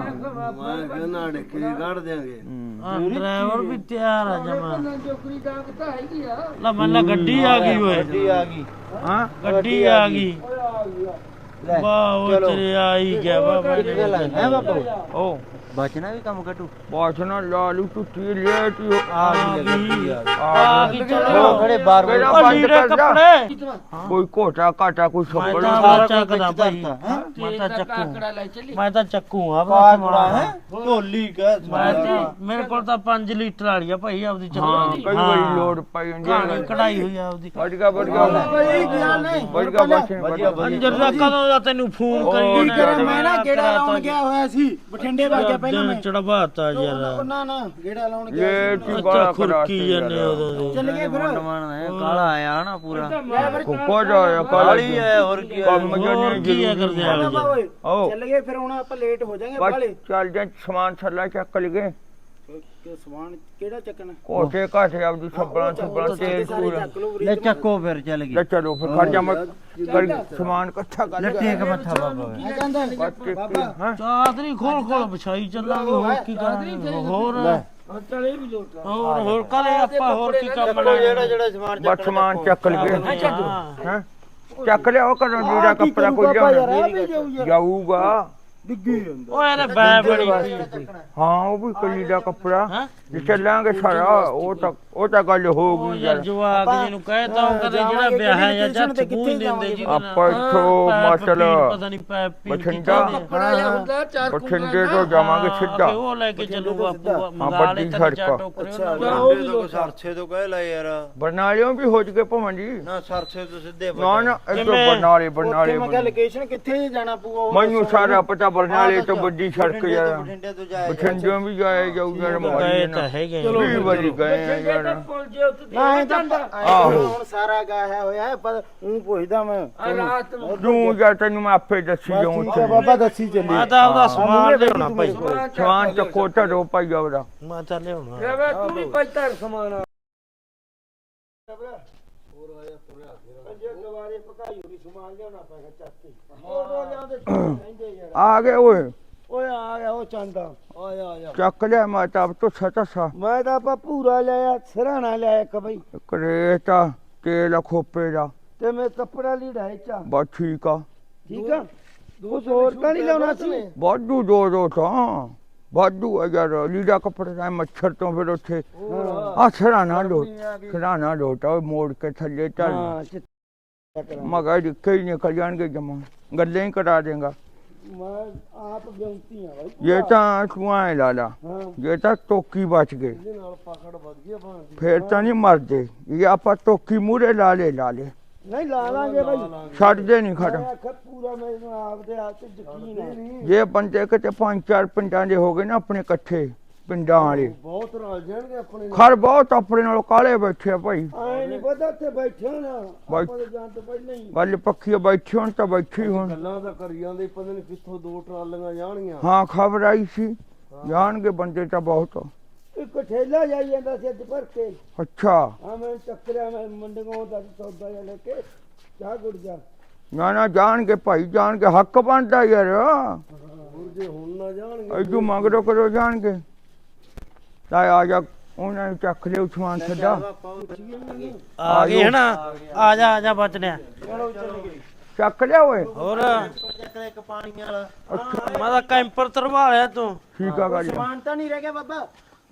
E: ਮੈਂ ਕਹਿੰਦਾ ਡਿੱਕੀ ਕੱਢ ਦਿਆਂਗੇ।
B: ਹੂੰ।
A: ਡਰਾਈਵਰ ਵੀ ਤਿਆਰ ਆ ਜਮਾ।
C: ਨਾ ਜੋਕਰੀ ਡਾਂਗ ਤਾਂ ਹੈਗੀ ਆ।
A: ਲੈ ਮੰਨ ਲਾ ਗੱਡੀ ਆ ਗਈ ਓਏ
D: ਗੱਡੀ ਆ ਗਈ।
B: ਹਾਂ
A: ਗੱਡੀ ਆ ਗਈ।
C: ਓਏ ਆ ਗਿਆ।
D: ਲੈ
A: ਵਾਹ ਉਹ
D: ਚਲੋ।
A: ਤੇਰੇ ਆ ਹੀ ਗਿਆ ਬਾਬਾ।
D: ਹੈ ਬਾਪੂ
B: ਉਹ
D: ਬਚਣਾ ਵੀ ਕੰਮ ਕੱਟੂ
B: ਬਾਸ਼ਨਾ ਲਾਲੂ ਟੁੱਟੀ ਲੇਟ ਹੀ
A: ਆ ਗਈ ਆ। ਗਈ। ਚਲੋ।
D: ਖੜੇ ਬਾਰ ਬਾਰ
B: ਬੰਦ ਕਰਦਾ
A: ਕੱਪੜੇ
B: ਕੋਈ ਘੋਟਾ ਘਾਟਾ ਕੋਈ ਛੱਪੜ
D: ਸਾਰਾ
A: ਚੱਕਦਾ ਭਾਈ? ਮੈਂ ਤਾਂ ਚੱਕੂ।
C: ਕਾਕੜਾ ਲੈ ਚੱਲੀ।
A: ਮੈਂ ਤਾਂ ਚੱਕੂ ਆ
D: ਕਾਕੜਾ ਹੈ? ਢੋਲੀ
A: ਮੈਂ ਤਾਂ- ਮੇਰੇ ਕੋਲ ਤਾਂ 5 ਲੀਟਰ ਵਾਲੀ ਆ ਭਾਈ ਆਪਦੀ ਚੱਕੂ
B: ਹਾਂ ਕਈ ਵਾਰੀ ਲੋਡ ਪਈ ਹੁੰਦੀ ਹੈ।
A: ਕਢਾਈ ਹੋਈ ਆ ਆਪਦੀ।
B: ਵੜਗਾ ਵੜਗਾ ਵੜਗਾ ਬਾਸ਼ਨਾ
D: ਵਧੀਆ
A: ਅੰਜਰ ਦਾ ਕਦੋਂ ਦਾ ਤੈਨੂੰ ਫੋਨ ਕਰੀ
B: ਕੀ
E: ਮੈਂ ਨਾ ਗੇੜਾ ਲਾਉਣ ਗਿਆ ਹੋਇਆ ਸੀ। ਬਠਿੰਡੇ ਵਗ ਗਿਆ ਪਹਿਲਾਂ ਮੈਂ।
A: ਚੜਵਾਤਾ ਯਾਰ।
E: ਨਾ ਨਾ ਗੇੜਾ ਲਾਉਣ ਗਿਆ
B: ਲੇਟ ਹੀ
A: ਅੱਛਾ
B: ਬਾਲਾ
A: ਖੁਰਕੀ ਜਾਂਦੇ ਉਦੋਂ
E: ਚੱਲ ਗਏ ਫਿਰ।
D: ਕਾਲਾ ਆਇਆ ਨਾ ਪੂਰਾ।
B: ਕੋਕੋ ਜਾਇਆ
D: ਕਾਲੀ ਹੈ ਹੋਰ ਕੀ
B: ਕੰਮ
A: ਹੋਰ
B: ਜਨੇ
A: ਕੀ ਆ ਕਰਦੇ ਆ
E: ਓਏ
B: ਓ।
E: ਚੱਲ ਗਏ ਫਿਰ ਹੁਣ ਆਪਾਂ ਲੇਟ ਹੋ ਜਾਾਂਗੇ
B: ਬਸ
E: ਬਾਲੇ
B: ਚੱਲ ਜਾ ਸਮਾਨ ਥੱਲਾ ਚੱਕ ਲਗੇ
E: ਕਿ ਸਮਾਨ ਕਿਹੜਾ ਚੱਕਣਾ?
B: ਕੋਟੇ ਘਾਟੇ ਆਪਦੀ ਸੱਬਲਾਂ ਸੱਬਲਾਂ ਤੇਲ
E: ਲਓ
D: ਲੈ ਚੱਕੋ ਫਿਰ ਚੱਲ ਗਈ
B: ਲੈ ਚਲੋ ਫਿਰ ਖੜ ਜਾ ਮੈਂ ਸਮਾਨ ਇਕੱਠਾ ਕਰ
D: ਲੈ ਟੇਕ ਮੱਥਾ ਬਾਬਾ
E: ਬਾਬਾ।
B: ਹਾਂ?
A: ਚਾਦਰੀ ਖੋਲ ਖੋਲ ਵਿਛਾਈ ਚੱਲਾਂਗੇ ਹੋਰ ਕੀ ਕਰਾਂਗੇ? ਹੋਰ?
C: ਹਾਂ ਚਲੇ ਵੀ ਲੋਟਾ
A: ਹੋਰ ਹੋਰ ਕਾਲੇ ਆਪਾਂ ਹੋਰ ਕੀ ਕੰਮ
B: ਬਸ ਸਮਾਨ ਚੱਕ। ਲਗੇ
A: ਹਾਂ
B: ਹਾਂ? ਚੱਕ ਲਿਆਓ ਕਰੋ ਜਿਹੜਾ ਕੱਪੜਾ ਕੋਈ ਲਿਆਉਣਾ ਜਾਊਗਾ।
E: ਡਿੱਗੀ ਜਾਂਦਾ।
A: ਓਏ ਇਹਨੇ ਬੈ ਬੜੀ ਪਈ।
B: ਹਾਂ ਉਹ ਵੀ ਕੱਲੀ ਦਾ ਕੱਪੜਾ।
A: ਹੈਂ?
B: ਜੇ ਚੱਲਾਂਗੇ ਸਾਰਾ ਉਹ ਤਾਂ ਉਹ ਤਾਂ ਗੱਲ ਹੋ
A: ਉਹ
B: ਗਈ
A: ਯਾਰ
B: ਯਾਰ।
A: ਜਵਾਕ ਜੀ ਨੂੰ ਕਹਿ ਤਾ ਉਹ ਕਦੇ ਜਿਹੜਾ ਵਿਆਹ ਹੈ ਜਾਂ ਜੱਟ ਪੂੰਝ ਦਿੰਦੇ ਜੀ
B: ਆਪਾਂ ਇੱਥੋਂ
A: ਪਤਾ ਨਹੀਂ ਪੀ
B: ਬਠਿੰਡਾ
C: ਬੜਾ ਜਿਹਾ ਹੁੰਦਾ ਚਾਰ
B: ਬਠਿੰਡੇ ਤੋਂ ਜਾਵਾਂਗੇ ਸਿੱਧਾ।
A: ਉਹ ਲੈ ਕੇ ਚੱਲੂ ਬਾਪੂ ਮੰਗਾ ਲੈ ਤੇ
B: ਸੜਕ।
A: ਚਾਰ ਟੋਕਰੇ ਉਹਨਾਂ ਨੂੰ।
C: ਉਹ ਵੀ ਲੋਟਾ
D: ਸਰਸੇ ਤੋਂ ਕਹਿ ਲੈ ਯਾਰ।
B: ਬਰਨਾਲਿਓਂ ਵੀ ਹੋ ਜਗੇ ਭਵਨ ਜੀ।
D: ਨਾ ਸਰਸੇ ਤੋਂ ਸਿੱਧੇ
B: ਨਾ ਨਾ ਇੱਥੋਂ
A: ਕਿਵੇਂ?
B: ਬਰਨਾਲੇ ਬਰਨਾਲੇ
E: ਮੈਂ ਕਿਹਾ ਲੋਕੇਸ਼ਨ ਕਿੱਥੇ ਜਾਣਾ ਪਊਗਾ ਉਹ
B: ਮੈਨੂੰ ਸਾਰਾ ਪਤਾ ਬਰਨਾਲੇ ਤੋਂ ਵੱਡੀ ਸੜਕ
D: ਬਠਿੰਡੇ
B: ਯਾਰ।
D: ਤੋਂ ਬਠਿੰਡੇ ਤੋਂ ਜਾਏ
B: ਬਠਿੰਡਿਓਂ ਵੀ ਜਾਏ ਜਾਊ ਯਾਰ
A: ਗਏ
B: ਮਾਰੀ
A: ਤਾਂ ਹੈਗੇ
B: ਚਲੋ ਵੀ ਵਾਰੀ ਗਏ ਆ ਯਾਰ
C: ਪੁੱਲ ਜੇ ਉੱਤੇ
E: ਨਾ ਤਾਂ
B: ਆਹੋ।
E: ਹੁਣ ਸਾਰਾ ਗਾਇਆ ਹੋਇਆ ਹੈ ਪਰ ਉਹ ਪੁੱਛਦਾ ਮੈਂ।
C: ਰਾਤ ਨੂੰ।
B: ਯਾਰ ਤੈਨੂੰ ਮੈਂ ਆਪੇ ਦੱਸੀ ਜਾਊਂ
E: ਠੀਕ ਹੈ ਬਾਬਾ ਦੱਸੀ ਚੱਲੀ।
A: ਮੈਂ ਤਾਂ ਆਪਦਾ ਸਮਾਨ ਲਿਆਉਣਾ ਭਾਈ।
B: ਸਵਾਨ ਚੱਕੋ ਢੜੋ ਪਾਈ ਉਹਦਾ।
A: ਮੈਂ ਤਾਂ ਲਿਆਉਣਾ।
C: ਰਵੇ ਤੂੰ ਵੀ ਪੈਤਰ ਸਮਾਨ
E: ਜੇ ਪਕਾਈ ਸਮਾਨ। ਲਿਆਉਣਾ ਪੈਗਾ ਚੱਕ ਜਾਂਦੇ
B: ਆ ਗਏ ਓਏ।
E: ਓਏ ਆ ਗਿਆ ਉਹ ਚੰਦਾ। ਆਇਆ ਆਇਆ।
B: ਚੱਕ ਲਿਆ ਮੈਂ ਤਾਂ ਆਪ ਤੋਂ ਸਤਾ ਸਾ
E: ਮੈਂ ਤਾਂ ਆਪਾਂ ਪੂਰਾ ਲਿਆ ਸਰਾਣਾ ਲਿਆ ਇੱਕ ਬਈ।
B: ਕਰੇਤਾ ਤੇਲ ਖੋਪੇ ਦਾ।
E: ਤੇ ਮੈਂ ਕੱਪੜਾ ਲੀੜਾ ਚਾ
B: ਬਸ ਠੀਕ ਆ।
E: ਠੀਕ ਆ? ਕੁਝ ਹੋਰ ਤਾਂ ਨਹੀਂ ਲਿਆਉਣਾ ਸੀ?
B: ਵਾਧੂ ਦੋ ਦੋ ਤਾਂ ਵਾਧੂ ਆ ਯਾਰ ਲੀੜਾ ਕੱਪੜਾ ਦਾ ਮੱਛਰ ਤੋਂ ਫਿਰ ਉੱਥੇ। ਆ ਸਰਾਣਾ ਲੋ ਸਰਾਣਾ ਲੋਟਾ ਉਹ ਮੋੜ ਕੇ ਥੱਲੇ ਚੱਲ ਮਗਾ ਰਿੱਕੇ ਹੀ ਨਿਕਲ ਜਾਣਗੇ ਜਮਾ। ਗੱਲਾਂ ਹੀ ਕਰਾ ਦੇਗਾ।
E: ਮੈਂ ਆਪ ਬੇਨਤੀ ਆ ਬਾਈ
B: ਇਹ ਤਾਂ ਤੂੰ ਐ ਲਾ ਲਾ
E: ਹਾਂ।
B: ਇਹ ਤਾਂ ਟੋਕੀ ਬਚ ਗਏ।
E: ਇਹਦੇ ਨਾਲ ਪਕੜ ਵਧ ਗਿਆ ਭਾਂਦੀ
B: ਫੇਰ ਤਾਂ ਨਹੀਂ ਮਰਦੇ। ਇਹ ਆਪਾਂ ਟੋਕੀ ਮੂਰੇ ਲਾ ਲੈ ਲਾ ਲੈ
E: ਨਹੀਂ ਲਾ ਲਾਂਗੇ ਬਾਈ।
B: ਛੱਡਦੇ ਨਹੀਂ ਖੜ
E: ਮੈਂ ਆਖਿਆ ਪੂਰਾ ਮੈਨੂੰ ਆਪ ਦੇ ਹੱਥ 'ਚ ਯਕੀਨ ਹੈ
B: ਜੇ ਬੰਦੇ ਕਿਤੇ ਪੰਜ ਚਾਰ ਪਿੰਡਾਂ ਦੇ ਹੋ ਗਏ ਨਾ ਆਪਣੇ ਇਕੱਠੇ ਪਿੰਡਾਂ ਵਾਲੇ।
C: ਬਹੁਤ ਰਲ ਜਾਣਗੇ ਆਪਣੇ ਨਾਲ।
B: ਖਰ ਬਹੁਤ ਆਪਣੇ ਨਾਲ ਕਾਲੇ ਬੈਠੇ ਆ ਭਾਈ।
C: ਐ ਨਹੀਂ ਪਤਾ ਉੱਥੇ ਬੈਠੇ ਨਾ ਆਪਾਂ ਤਾਂ ਜਾਣ ਤੋਂ ਪਹਿਲਾਂ ਹੀ।
B: ਗੱਲ ਪੱਕੀ ਆ, ਬੈਠੇ ਹੁਣ ਤਾਂ ਬੈਠੇ ਹੀ ਹੁਣ।
C: ਗੱਲਾਂ ਤਾਂ ਕਰੀ ਜਾਂਦੇ ਪਤਾ ਨਹੀਂ ਕਿੱਥੋਂ ਦੋ ਟਰਾਲੀਆਂ ਜਾਣਗੀਆਂ।
B: ਹਾਂ ਖਬਰ ਆਈ ਸੀ। ਜਾਣਗੇ ਬੰਦੇ ਤਾਂ ਬਹੁਤ।
C: ਇੱਕ ਠੇਲਾ ਜਾਈ ਜਾਂਦਾ ਸੀ ਅੱਜ ਭਰ ਕੇ।
B: ਅੱਛਾ।
C: ਆ ਮੈਂ ਚੱਕਰਿਆ ਮੈਂ ਮੰਡੀੋਂ ਦਾ ਸੌਦਾ ਜਿਹਾ ਲੈ ਕੇ ਚਾਹ ਗੁੜ ਜਾ।
B: ਨਾ ਨਾ ਜਾਣਗੇ ਭਾਈ ਜਾਣਗੇ। ਹੱਕ ਬਣਦਾ ਯਾਰ।
C: ਗੁਰਜੇ ਹੁਣ ਨਾ ਜਾਣਗੇ।
B: ਐਦੂ ਮੰਗਰੋ ਕਰੋ ਜਾਣਗੇ। ਤਾਂ ਆ ਜਾ ਉਹਨਾਂ ਨੂੰ ਚੱਕ ਲਿਓ ਸਮਾਨ ਛੱਡਾ
A: ਆ ਗਏ ਹਨਾ? ਆ ਜਾ ਆ ਜਾ ਬਚਨਿਆ
B: ਚੱਕ ਲਿਆ ਓਏ।
A: ਹੋਰ?
D: ਇੱਕ ਪਾਣੀ ਵਾਲਾ।
A: ਮੈਂ ਤਾਂ ਕੈਂਪਰ ਤਰਵਾ ਲਿਆ ਤੂੰ।
B: ਠੀਕ ਆ ਗੱਲ
C: ਮਾਨ ਤਾਂ ਨਹੀਂ ਰਹਿ ਗਿਆ ਬਾਬਾ।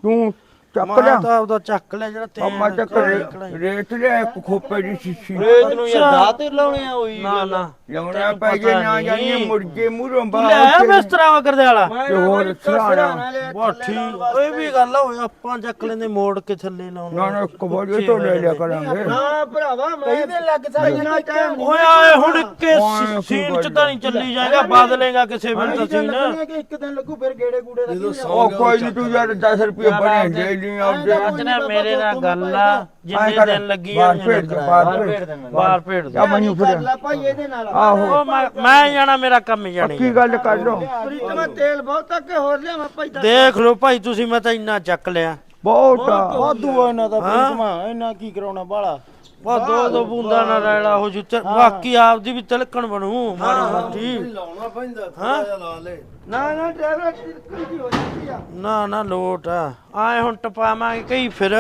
B: ਤੂੰ ਚੱਕ
A: ਮੈਂ
B: ਲਿਆ।
A: ਤਾਂ ਉਹਦਾ ਚੱਕ ਲਿਆ ਜਿਹੜਾ ਤੇ
B: ਅੰਮਾ ਚੱਕ ਰੇ- ਰੇਤ ਲਿਆ ਇੱਕ ਖੋਪੇ ਦੀ ਸ਼ੀਸ਼ੀ।
A: ਰੇਤ ਨੂੰ ਯਾਰ
D: ਦਾਤ ਤੇ ਲਾਉਣੇ ਆ ਉਹੀ
A: ਨਾ ਨਾ।
B: ਲਾਉਣਾ
A: ਤੈਨੂੰ
B: ਪੈ ਜੇ
A: ਪਤਾ
B: ਨਾ
A: ਨਹੀਂ।
B: ਜਾਈਏ ਮੁਰਗੇ ਮੂਹਰੋਂ
A: ਤੂੰ ਲਿਆਇਆ
B: ਬਾਹਰ
A: ਬਿਸਤਰਾ ਵਗਰ ਦੇ ਵਾਲਾ।
B: ਤੇ ਹੋਰ ਸਰਾਣਾ
A: ਬਹੁਤ ਠੀਕ ਓਏ ਵੀ ਗੱਲ ਓਏ ਆਪਾਂ ਚੱਕ ਲੈਂਦੇ ਮੋੜ ਕੇ ਥੱਲੇ ਲਾਉਣਾ।
B: ਨਾ ਨਾ ਇੱਕ ਵਜੇ ਤੋਂ ਲੈ ਲਿਆ ਕਰਾਂਗੇ।
C: ਹਾਂ ਭਰਾਵਾ ਮੈਂ ਇਹਦੇ ਲੱਗ ਸਕਦਾ ਟਾਈਮ
A: ਓਏ ਆਏ ਹੁਣ ਕੇ
B: ਓਏ ਕੀ
A: ਸੀਨ ਚ ਤਾਂ ਨਹੀਂ। ਚੱਲੀ ਜਾਏਗਾ ਬਦਲੇਗਾ ਕਿਸੇ ਵੇਲੇ ਤਾਂ ਸੀਨ।
C: ਕਿ ਇੱਕ ਦਿਨ ਲੱਗੂ ਫਿਰ ਗੇੜੇ ਗੂੜੇ ਦਾ
B: ਉਹ ਕੋਈ ਨਹੀਂ ਤੂੰ ਯਾਰ 10 ਰੁਪਏ ਬਣੇ ਦੇ ਲਈ ਆਪਦੇ
A: ਅੱਜ ਨਾ ਮੇਰੇ ਨਾਲ ਗੱਲ ਆ ਜਿੰਨੇ ਦਿਨ ਲੱਗੀ
B: ਬਾਹਰ ਭੇਜ ਦੇ, ਬਾਹਰ ਭੇਜ ਦੇ।
A: ਬਾਹਰ ਭੇਜ ਦੇ
B: ਆ ਮੈਨੂੰ ਫਿਰ
C: ਲੈ ਭਾਈ ਇਹਦੇ ਨਾਲ।
B: ਆਹੋ।
A: ਉਹ ਮੈਂ ਮੈਂ ਜਾਣਾ ਮੇਰਾ ਕੰਮ ਜਾਣੀ
B: ਕੀ ਗੱਲ ਕਰ ਲੋ
C: ਪ੍ਰੀਤਮਾ ਤੇਲ ਬਹੁਤ ਤੱਕ ਹੋਰ ਲਿਆ ਮੈਂ ਭਾਈ
A: ਦੇਖ ਲਓ ਭਾਈ ਤੁਸੀਂ ਮੈਂ ਤਾਂ ਇੰਨਾ ਚੱਕ ਲਿਆ।
B: ਬਹੁਤ ਆ।
C: ਵਾਧੂ ਇਹਨਾਂ ਦਾ? ਪ੍ਰੀਤਮਾ ਇਹਨਾਂ ਕੀ ਕਰਾਉਣਾ ਬਾਲਾ
A: ਵਾ ਦੋ ਦੋ ਬੂੰਦਾ ਨਾ ਰੈਲਾ ਹੋ ਜੂ। ਬਾਕੀ ਆਪਦੀ ਵੀ ਤਿਲਕਣ ਬਣੂ ਮਾੜੀ ਮੋਟੀ।
C: ਲਾਉਣਾ ਪੈਂਦਾ
A: ਹਾਂ?
C: ਲਾ ਲੈ। ਨਾ ਨਾ ਡਰਾਈਵਰ ਕੀ ਹੋ ਜਾਂਦੀ ਆ।
A: ਨਾ ਨਾ ਲੋਟ ਆ। ਆਏ ਹੁਣ ਟਪਾਵਾਂਗੇ ਕਈ ਫਿਰ।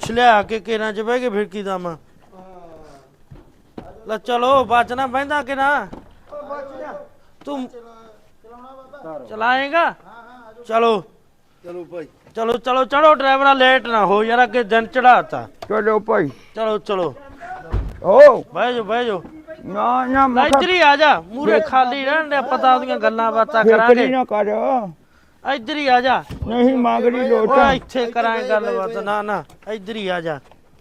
A: ਛਲਿਆ ਕੇ ਕੇਰਾਂ ਚ ਬਹਿ ਕੇ ਫਿਰ ਕੀ ਦਮ? ਲੈ ਚਲੋ ਬਚਣਾ ਬਹਿੰਦਾ ਕਿ ਨਾ ਤੂੰ ਚਲਾਏਗਾ? ਚਲੋ।
C: ਚਲੋ ਭਾਈ।
A: ਚਲੋ ਚਲੋ ਚੜੋ ਡਰਾਈਵਰਾ ਲੇਟ ਨਾ ਹੋ ਯਾਰ ਅੱਗੇ ਦਿਨ ਚੜਾਤਾ
B: ਚਲੋ ਭਾਈ।
A: ਚਲੋ ਚਲੋ।
B: ਓ।
A: ਬਹਿ ਜਾਓ ਬਹਿ ਜਾਓ।
B: ਨਾ ਨਾ
A: ਲੈ ਇੱਧਰ ਹੀ ਆ ਜਾ ਮੂਰੇ ਖਾਲੀ ਰਹਿਣ ਦੇ ਪਤਾ ਉਹਦੀਆਂ ਗੱਲਾਂ ਬਾਤਾਂ ਕਰਾਂਗੇ।
B: ਨਾ ਕਰ।
A: ਇੱਧਰ ਹੀ ਆ ਜਾ।
B: ਨਹੀਂ ਮੰਗਰੀ ਲੋਟ
A: ਓਏ ਇੱਥੇ ਕਰਾਂਗੇ ਗੱਲਬਾਤ। ਨਾ ਨਾ ਇੱਧਰ ਹੀ ਆ ਜਾ।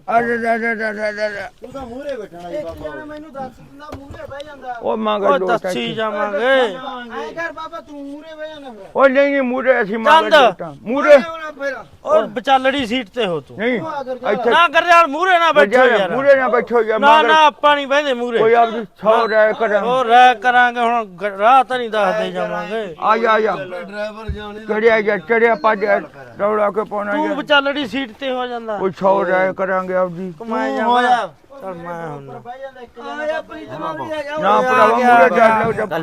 C: ਤੂੰ ਤਾਂ ਮੂਹਰੇ ਬੈਠਣਾ ਜੀ ਬਾਬਾ। ਮੈਨੂੰ ਦੱਸ ਦਿੰਦਾ ਮੂਹਰੇ ਬਹਿ ਜਾਂਦਾ।
B: ਉਹ ਮੰਗ
A: ਓ
B: ਲੋਟ
A: ਦੱਸੀ ਜਾਵਾਂਗੇ।
C: ਐ ਕਰ ਬਾਬਾ ਤੂੰ ਮੂਹਰੇ ਬਹਿ ਜਾਂਦਾ ਫਿਰ।
B: ਉਹ ਨਹੀਂ ਨਹੀਂ ਮੂਰੇ ਅਸੀਂ ਮੰਗ
A: ਚੰਦ।
B: ਲੋਟਾਂ ਮੂਰੇ
C: ਆਉਣਾ ਫਿਰ।
A: ਓ ਵਿਚਾਲੜੀ ਸੀਟ ਤੇ ਹੋ ਤੂੰ।
B: ਨਹੀਂ ਇੱਥੇ
A: ਨਾ ਕਰ ਯਾਰ ਮੂਰੇ ਨਾ ਬੈਠੋ ਯਾਰ
B: ਮੂਰੇ ਨਾ ਬੈਠੋ ਯਾਰ
A: ਨਾ
B: ਮਗਰ
A: ਨਾ ਆਪਾਂ ਨਹੀਂ ਬਹਿੰਦੇ ਮੂਰੇ
B: ਕੋਈ ਸੌ ਰਹਿ ਕਰਾਂ।
A: ਉਹ ਰਹਿ ਕਰਾਂਗੇ ਹੁਣ ਗ- ਰਾਹ ਤਾਂ ਨਹੀਂ ਦੱਸਦੇ ਜਾਵਾਂਗੇ।
B: ਆ ਜਾ ਆ। ਜਾ
C: ਡਰਾਈਵਰ ਜਾਣੇ
B: ਚੜਿਆ ਜਾ ਚੜਿਆ ਪੱਜ ਰੌਲਾ ਕੇ ਪਾਉਣਾ
A: ਤੂੰ ਵਿਚਾਲੜੀ ਸੀਟ ਤੇ ਹੋ ਜਾਂਦਾ।
B: ਕੋਈ ਸੌ ਰਹਿ ਕਰਾਂਗੇ ਆਪਦੀ।
A: ਕਮਾਏ ਜਾਵਾਂ ਚੱਲ ਮੈਂ ਹੁਣ
C: ਆ ਜਾ
B: ਨਾ ਭਰਾਵਾ ਮੂਰੇ ਜਾ। ਲਓ ਜਦ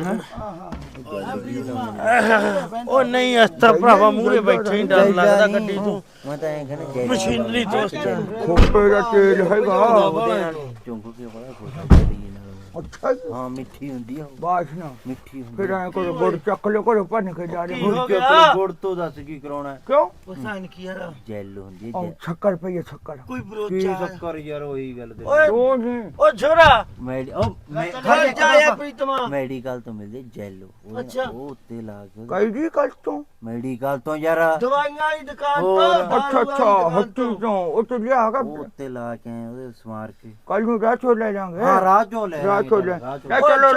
A: ਉਹ ਨਹੀਂ ਇਸ ਤਰ੍ਹਾਂ ਭਰਾਵਾ ਮੂਰੇ ਬੈਠੇ ਹੀ ਡਰ ਲੱਗਦਾ ਗੱਡੀ ਤੋਂ।
D: ਮੈਂ ਤਾਂ ਐਂ ਕਹਿੰਦਾ ਜੈ
A: ਮਸ਼ੀਨਰੀ ਤੋਂ।
B: ਖੋਪੇ ਦਾ ਤੇਲ ਹੈਗਾ।
D: ਚੁੰਗ ਕੇ ਬੜਾ ਨਾਲ
B: ਅੱਛਾ ਜੀ,
D: ਹਾਂ ਮਿੱਠੀ ਹੁੰਦੀ ਆ ਉਹ,
B: ਬਾਸ਼ਨਾ
D: ਮਿੱਠੀ ਹੁੰਦੀ
B: ਫਿਰ ਐ ਕਰੋ ਗੁੜ ਚੱਕ ਲਿਓ ਕਰੋ ਭੰਨ ਕੇ ਜਾ ਰਹੇ
A: ਹੋ।
D: ਗੁੜ
A: ਗਿਆ?
D: ਚੋਂ ਗੁੜ ਤੋਂ ਦੱਸ ਕੀ ਕਰਾਉਣਾ ਹੈ?
B: ਕਿਉਂ?
C: ਉਹ ਸਾਈਨ ਕੀ ਯਾਰ
D: ਜੈਲ ਹੁੰਦੀ ਹੈ
B: ਉਹ
D: ਜੈਲ।
B: ਸ਼ੱਕਰ ਪਈ ਹੈ ਸ਼ੱਕਰ।
C: ਕੋਈ
D: ਕੀ
C: ਬਰੋਚਾ
D: ਸ਼ੱਕਰ ਯਾਰ ਉਹੀ ਗੱਲ ਦੇ
A: ਓਏ
B: ਉਹ ਨਹੀਂ
A: ਓ ਛੋਰਾ!
D: ਮੈਡੀ ਉਹ ਮੈਂ
C: ਖੜ ਜਾ ਆਇਆ ਪ੍ਰੀਤਮਾ।
D: ਮੈਡੀਕਲ ਤੋਂ ਮਿਲਦੇ ਜੈਲ। ਉਹ
C: ਅੱਛਾ।
D: ਉਹ ਉੱਤੇ ਲਾ ਕੇ
B: ਕਈ ਦੀ ਕੱਲ ਤੋਂ?
D: ਮੈਡੀਕਲ ਤੋਂ ਯਾਰ।
C: ਦਵਾਈਆਂ ਵਾਲੀ ਦੁਕਾਨ
D: ਹੋਰ।
C: ਤੋਂ
B: ਅੱਛਾ
C: ਦਾਰੂ
B: ਅੱਛਾ
C: ਵਾਲੀ ਦੁਕਾਨ
B: ਹੱਤੀ ਤੋਂ। ਉਹ ਤੇ ਲਿਆਗਾ
D: ਉਹ ਉੱਤੇ ਲਾ ਕੇ ਆਏ ਉਹਦੇ ਸਮਾਰ ਕੇ।
B: ਕੱਲ ਨੂੰ ਰਾਚੋ ਲੈ ਜਾਾਂਗੇ
D: ਹਾਂ ਚੋਂ ਲੈ
B: ਰਾਹ
D: ਆਵਾਂਗੇ
B: ਚੋਂ
D: ਚੱਲ,
B: ਲੈ
D: ਰਾਹ ਚੋਂ।
B: ਲੈ ਚਲੋ